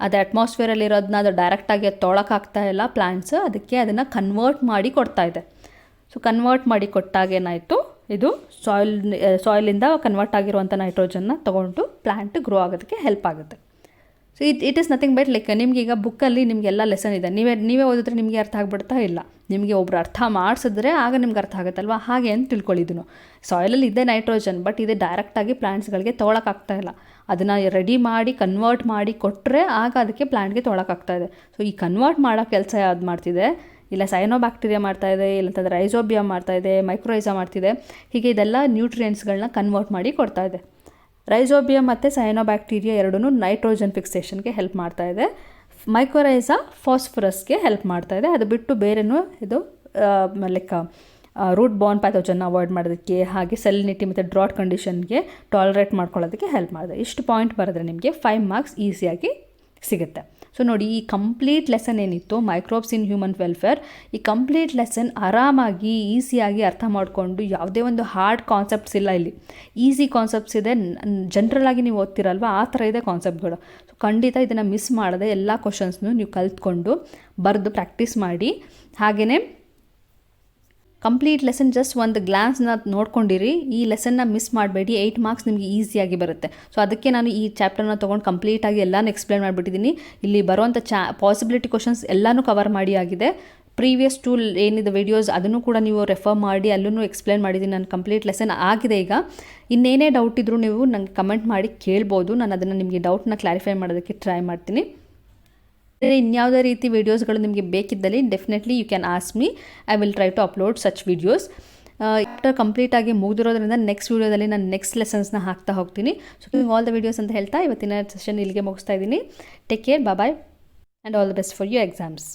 ಅದು ಅಟ್ಮಾಸ್ಫಿಯರಲ್ಲಿರೋದನ್ನ ಅದು ಡೈರೆಕ್ಟಾಗಿ ಅದು ತೊಳಕಾಗ್ತಾ ಇಲ್ಲ ಪ್ಲ್ಯಾಂಟ್ಸ್ ಅದಕ್ಕೆ ಅದನ್ನು ಕನ್ವರ್ಟ್ ಮಾಡಿ ಕೊಡ್ತಾ ಇದೆ. ಸೊ ಕನ್ವರ್ಟ್ ಮಾಡಿ ಕೊಟ್ಟಾಗ ಏನಾಯಿತು? ಇದು ಸಾಯಿಲ್ ಸಾಯಿಲಿಂದ ಕನ್ವರ್ಟ್ ಆಗಿರುವಂಥ ನೈಟ್ರೋಜನ್ನ ತೊಗೊಂಡು ಪ್ಲ್ಯಾಂಟ್ ಗ್ರೋ ಆಗೋದಕ್ಕೆ ಹೆಲ್ಪ್ ಆಗುತ್ತೆ. So it it is nothing but like ನಿಮ್ಗೆ ಈಗ ಬುಕ್ಕಲ್ಲಿ ನಿಮಗೆಲ್ಲ ಲೆಸನ್ ಇದೆ. ನೀವೇ ನೀವೇ ಓದಿದ್ರೆ ನಿಮಗೆ ಅರ್ಥ ಆಗ್ಬಿಡ್ತಾ ಇಲ್ಲ. ನಿಮಗೆ ಒಬ್ರು ಅರ್ಥ ಮಾಡಿಸಿದ್ರೆ ಆಗ ನಿಮ್ಗೆ ಅರ್ಥ ಆಗುತ್ತಲ್ವ? ಹಾಗೆ ಅಂತ ತಿಳ್ಕೊಳ್ಳಿದ್ದು ಸಾಯಿಲಲ್ಲಿ ಇದೆ ನೈಟ್ರೋಜನ್ ಬಟ್ ಇದು ಡೈರೆಕ್ಟಾಗಿ ಪ್ಲ್ಯಾಂಟ್ಸ್ಗಳಿಗೆ ತೊಗೊಳಕ್ಕಾಗ್ತಾ ಇಲ್ಲ. ಅದನ್ನು ರೆಡಿ ಮಾಡಿ ಕನ್ವರ್ಟ್ ಮಾಡಿ ಕೊಟ್ಟರೆ ಆಗ ಅದಕ್ಕೆ ಪ್ಲ್ಯಾಂಟ್ಗೆ ತೊಗೊಳಕ್ಕಾಗ್ತಾ ಇದೆ. ಸೊ ಈ ಕನ್ವರ್ಟ್ ಮಾಡೋ ಕೆಲಸ ಯಾವ್ದು ಮಾಡ್ತಿದೆ? ಇಲ್ಲ ಸೈನೋ ಬ್ಯಾಕ್ಟೀರಿಯಾ ಮಾಡ್ತಾ ಇದೆ ಇಲ್ಲಂತಂದ್ರೆ ಐಸೋಬಿಯಾ ಮಾಡ್ತಾ ಇದೆ ಮೈಕ್ರೋಐಸಾ ಮಾಡ್ತಿದೆ. ಹೀಗೆ ಇದೆಲ್ಲ ನ್ಯೂಟ್ರಿಯೆಂಟ್ಸ್ಗಳನ್ನ ಕನ್ವರ್ಟ್ ಮಾಡಿ ಕೊಡ್ತಾ ಇದೆ. ರೈಸೋಬಿಯಾ ಮತ್ತು ಸೈನೋ ಬ್ಯಾಕ್ಟೀರಿಯಾ ಎರಡೂ ನೈಟ್ರೋಜನ್ ಫಿಕ್ಸೇಷನ್ಗೆ ಹೆಲ್ಪ್ ಮಾಡ್ತಾ ಇದೆ. ಮೈಕೋರೈಸಾ ಫಾಸ್ಫರಸ್ಗೆ ಹೆಲ್ಪ್ ಮಾಡ್ತಾ ಇದೆ. ಅದು ಬಿಟ್ಟು ಬೇರೆನೂ ಇದು like root borne pathogen avoid ಮಾಡೋದಕ್ಕೆ ಹಾಗೆ ಸೆಲಿನಿಟಿ ಮತ್ತು ಡ್ರಾಟ್ ಕಂಡೀಷನ್ಗೆ ಟಾಲರೇಟ್ ಮಾಡ್ಕೊಳ್ಳೋದಕ್ಕೆ ಹೆಲ್ಪ್ ಮಾಡಿದೆ ಇಷ್ಟು ಪಾಯಿಂಟ್ ಬರೆದ್ರೆ ನಿಮಗೆ ಫೈವ್ ಮಾರ್ಕ್ಸ್ ಈಸಿಯಾಗಿ ಸಿಗುತ್ತೆ. ಸೊ ನೋಡಿ, ಈ ಕಂಪ್ಲೀಟ್ ಲೆಸನ್ ಏನಿತ್ತು? ಮೈಕ್ರೋಬ್ಸ್ ಇನ್ ಹ್ಯೂಮನ್ ವೆಲ್ಫೇರ್ ಈ ಕಂಪ್ಲೀಟ್ ಲೆಸನ್ ಆರಾಮಾಗಿ ಈಸಿಯಾಗಿ ಅರ್ಥ ಮಾಡಿಕೊಂಡು ಯಾವುದೇ ಒಂದು ಹಾರ್ಡ್ ಕಾನ್ಸೆಪ್ಟ್ಸ್ ಇಲ್ಲ ಇಲ್ಲಿ. ಈಸಿ ಕಾನ್ಸೆಪ್ಟ್ಸ್ ಇದೆ. ಜನರಲ್ ಆಗಿ ನೀವು ಓದ್ತಿರಲ್ವ? ಆ ಥರ ಇದೆ ಕಾನ್ಸೆಪ್ಟ್ಗಳು ಸೊ ಖಂಡಿತ ಇದನ್ನು ಮಿಸ್ ಮಾಡದೆ ಎಲ್ಲ ಕ್ವಶನ್ಸ್ನು ನೀವು ಕಲ್ತ್ಕೊಂಡು ಬರೆದು ಪ್ರಾಕ್ಟೀಸ್ ಮಾಡಿ. ಹಾಗೆಯೇ ಕಂಪ್ಲೀಟ್ ಲೆಸನ್ ಜಸ್ಟ್ ಒಂದು ಗ್ಲಾನ್ಸ್ನ ನೋಡ್ಕೊಂಡಿರಿ. ಈ ಲೆಸನ್ನ ಮಿಸ್ ಮಾಡಬೇಡಿ. ಏಯ್ಟ್ ಮಾರ್ಕ್ಸ್ ನಿಮಗೆ ಈಸಿಯಾಗಿ ಬರುತ್ತೆ. ಸೊ ಅದಕ್ಕೆ ನಾನು ಈ ಚಾಪ್ಟರ್ನ ತೊಗೊಂಡು ಕಂಪ್ಲೀಟಾಗಿ ಎಲ್ಲನೂ ಎಕ್ಸ್ಪ್ಲೇನ್ ಮಾಡಿಬಿಟ್ಟಿದ್ದೀನಿ ಇಲ್ಲಿ ಬರುವಂಥ ಚಾ ಪಾಸಿಬಿಲಿಟಿ ಕ್ವಶನ್ಸ್ ಎಲ್ಲನೂ ಕವರ್ ಮಾಡಿ ಆಗಿದೆ. ಪ್ರೀವಿಯಸ್ ಟೂಲ್ ಏನಿದೆ ವಿಡಿಯೋಸ್ ಅದನ್ನು ಕೂಡ ನೀವು ರೆಫರ್ ಮಾಡಿ ಅಲ್ಲೂ ಎಕ್ಸ್ಪ್ಲೇನ್ ಮಾಡಿದ್ದೀನಿ ನಾನು ಕಂಪ್ಲೀಟ್ ಲೆಸನ್ ಆಗಿದೆ ಈಗ. ಇನ್ನೇನೇ ಡೌಟ್ ಇದ್ದರೂ ನೀವು ನನಗೆ ಕಮೆಂಟ್ ಮಾಡಿ ಕೇಳ್ಬೋದು. ನಾನು ಅದನ್ನು ನಿಮಗೆ ಡೌಟ್ನ ಕ್ಲಾರಿಫೈ ಮಾಡೋದಕ್ಕೆ ಟ್ರೈ ಮಾಡ್ತೀನಿ. ಇನ್ಯಾವುದೇ ರೀತಿ ವೀಡಿಯೋಸ್ಗಳು ನಿಮಗೆ ಬೇಕಿದ್ದಲ್ಲಿ definitely you can ask me I will try to upload such videos chapter ಕಂಪ್ಲೀಟಾಗಿ ಮುಗಿದಿರೋದ್ರಿಂದ ನೆಕ್ಸ್ಟ್ ವೀಡಿಯೋದಲ್ಲಿ ನಾನು ನೆಕ್ಸ್ಟ್ ಲೆಸನ್ಸ್ನ ಹಾಕ್ತಾ ಹೋಗ್ತೀನಿ. ಸೊ ಆಲ್ ದ ವೀಡಿಯೋಸ್ ಅಂತ ಹೇಳ್ತಾ ಇವತ್ತಿನ ಸೆಷನ್ ಇಲ್ಲಿಗೆ ಮುಗಿಸ್ತಾ ಇದ್ದೀನಿ. Take care bye and all the best for you exams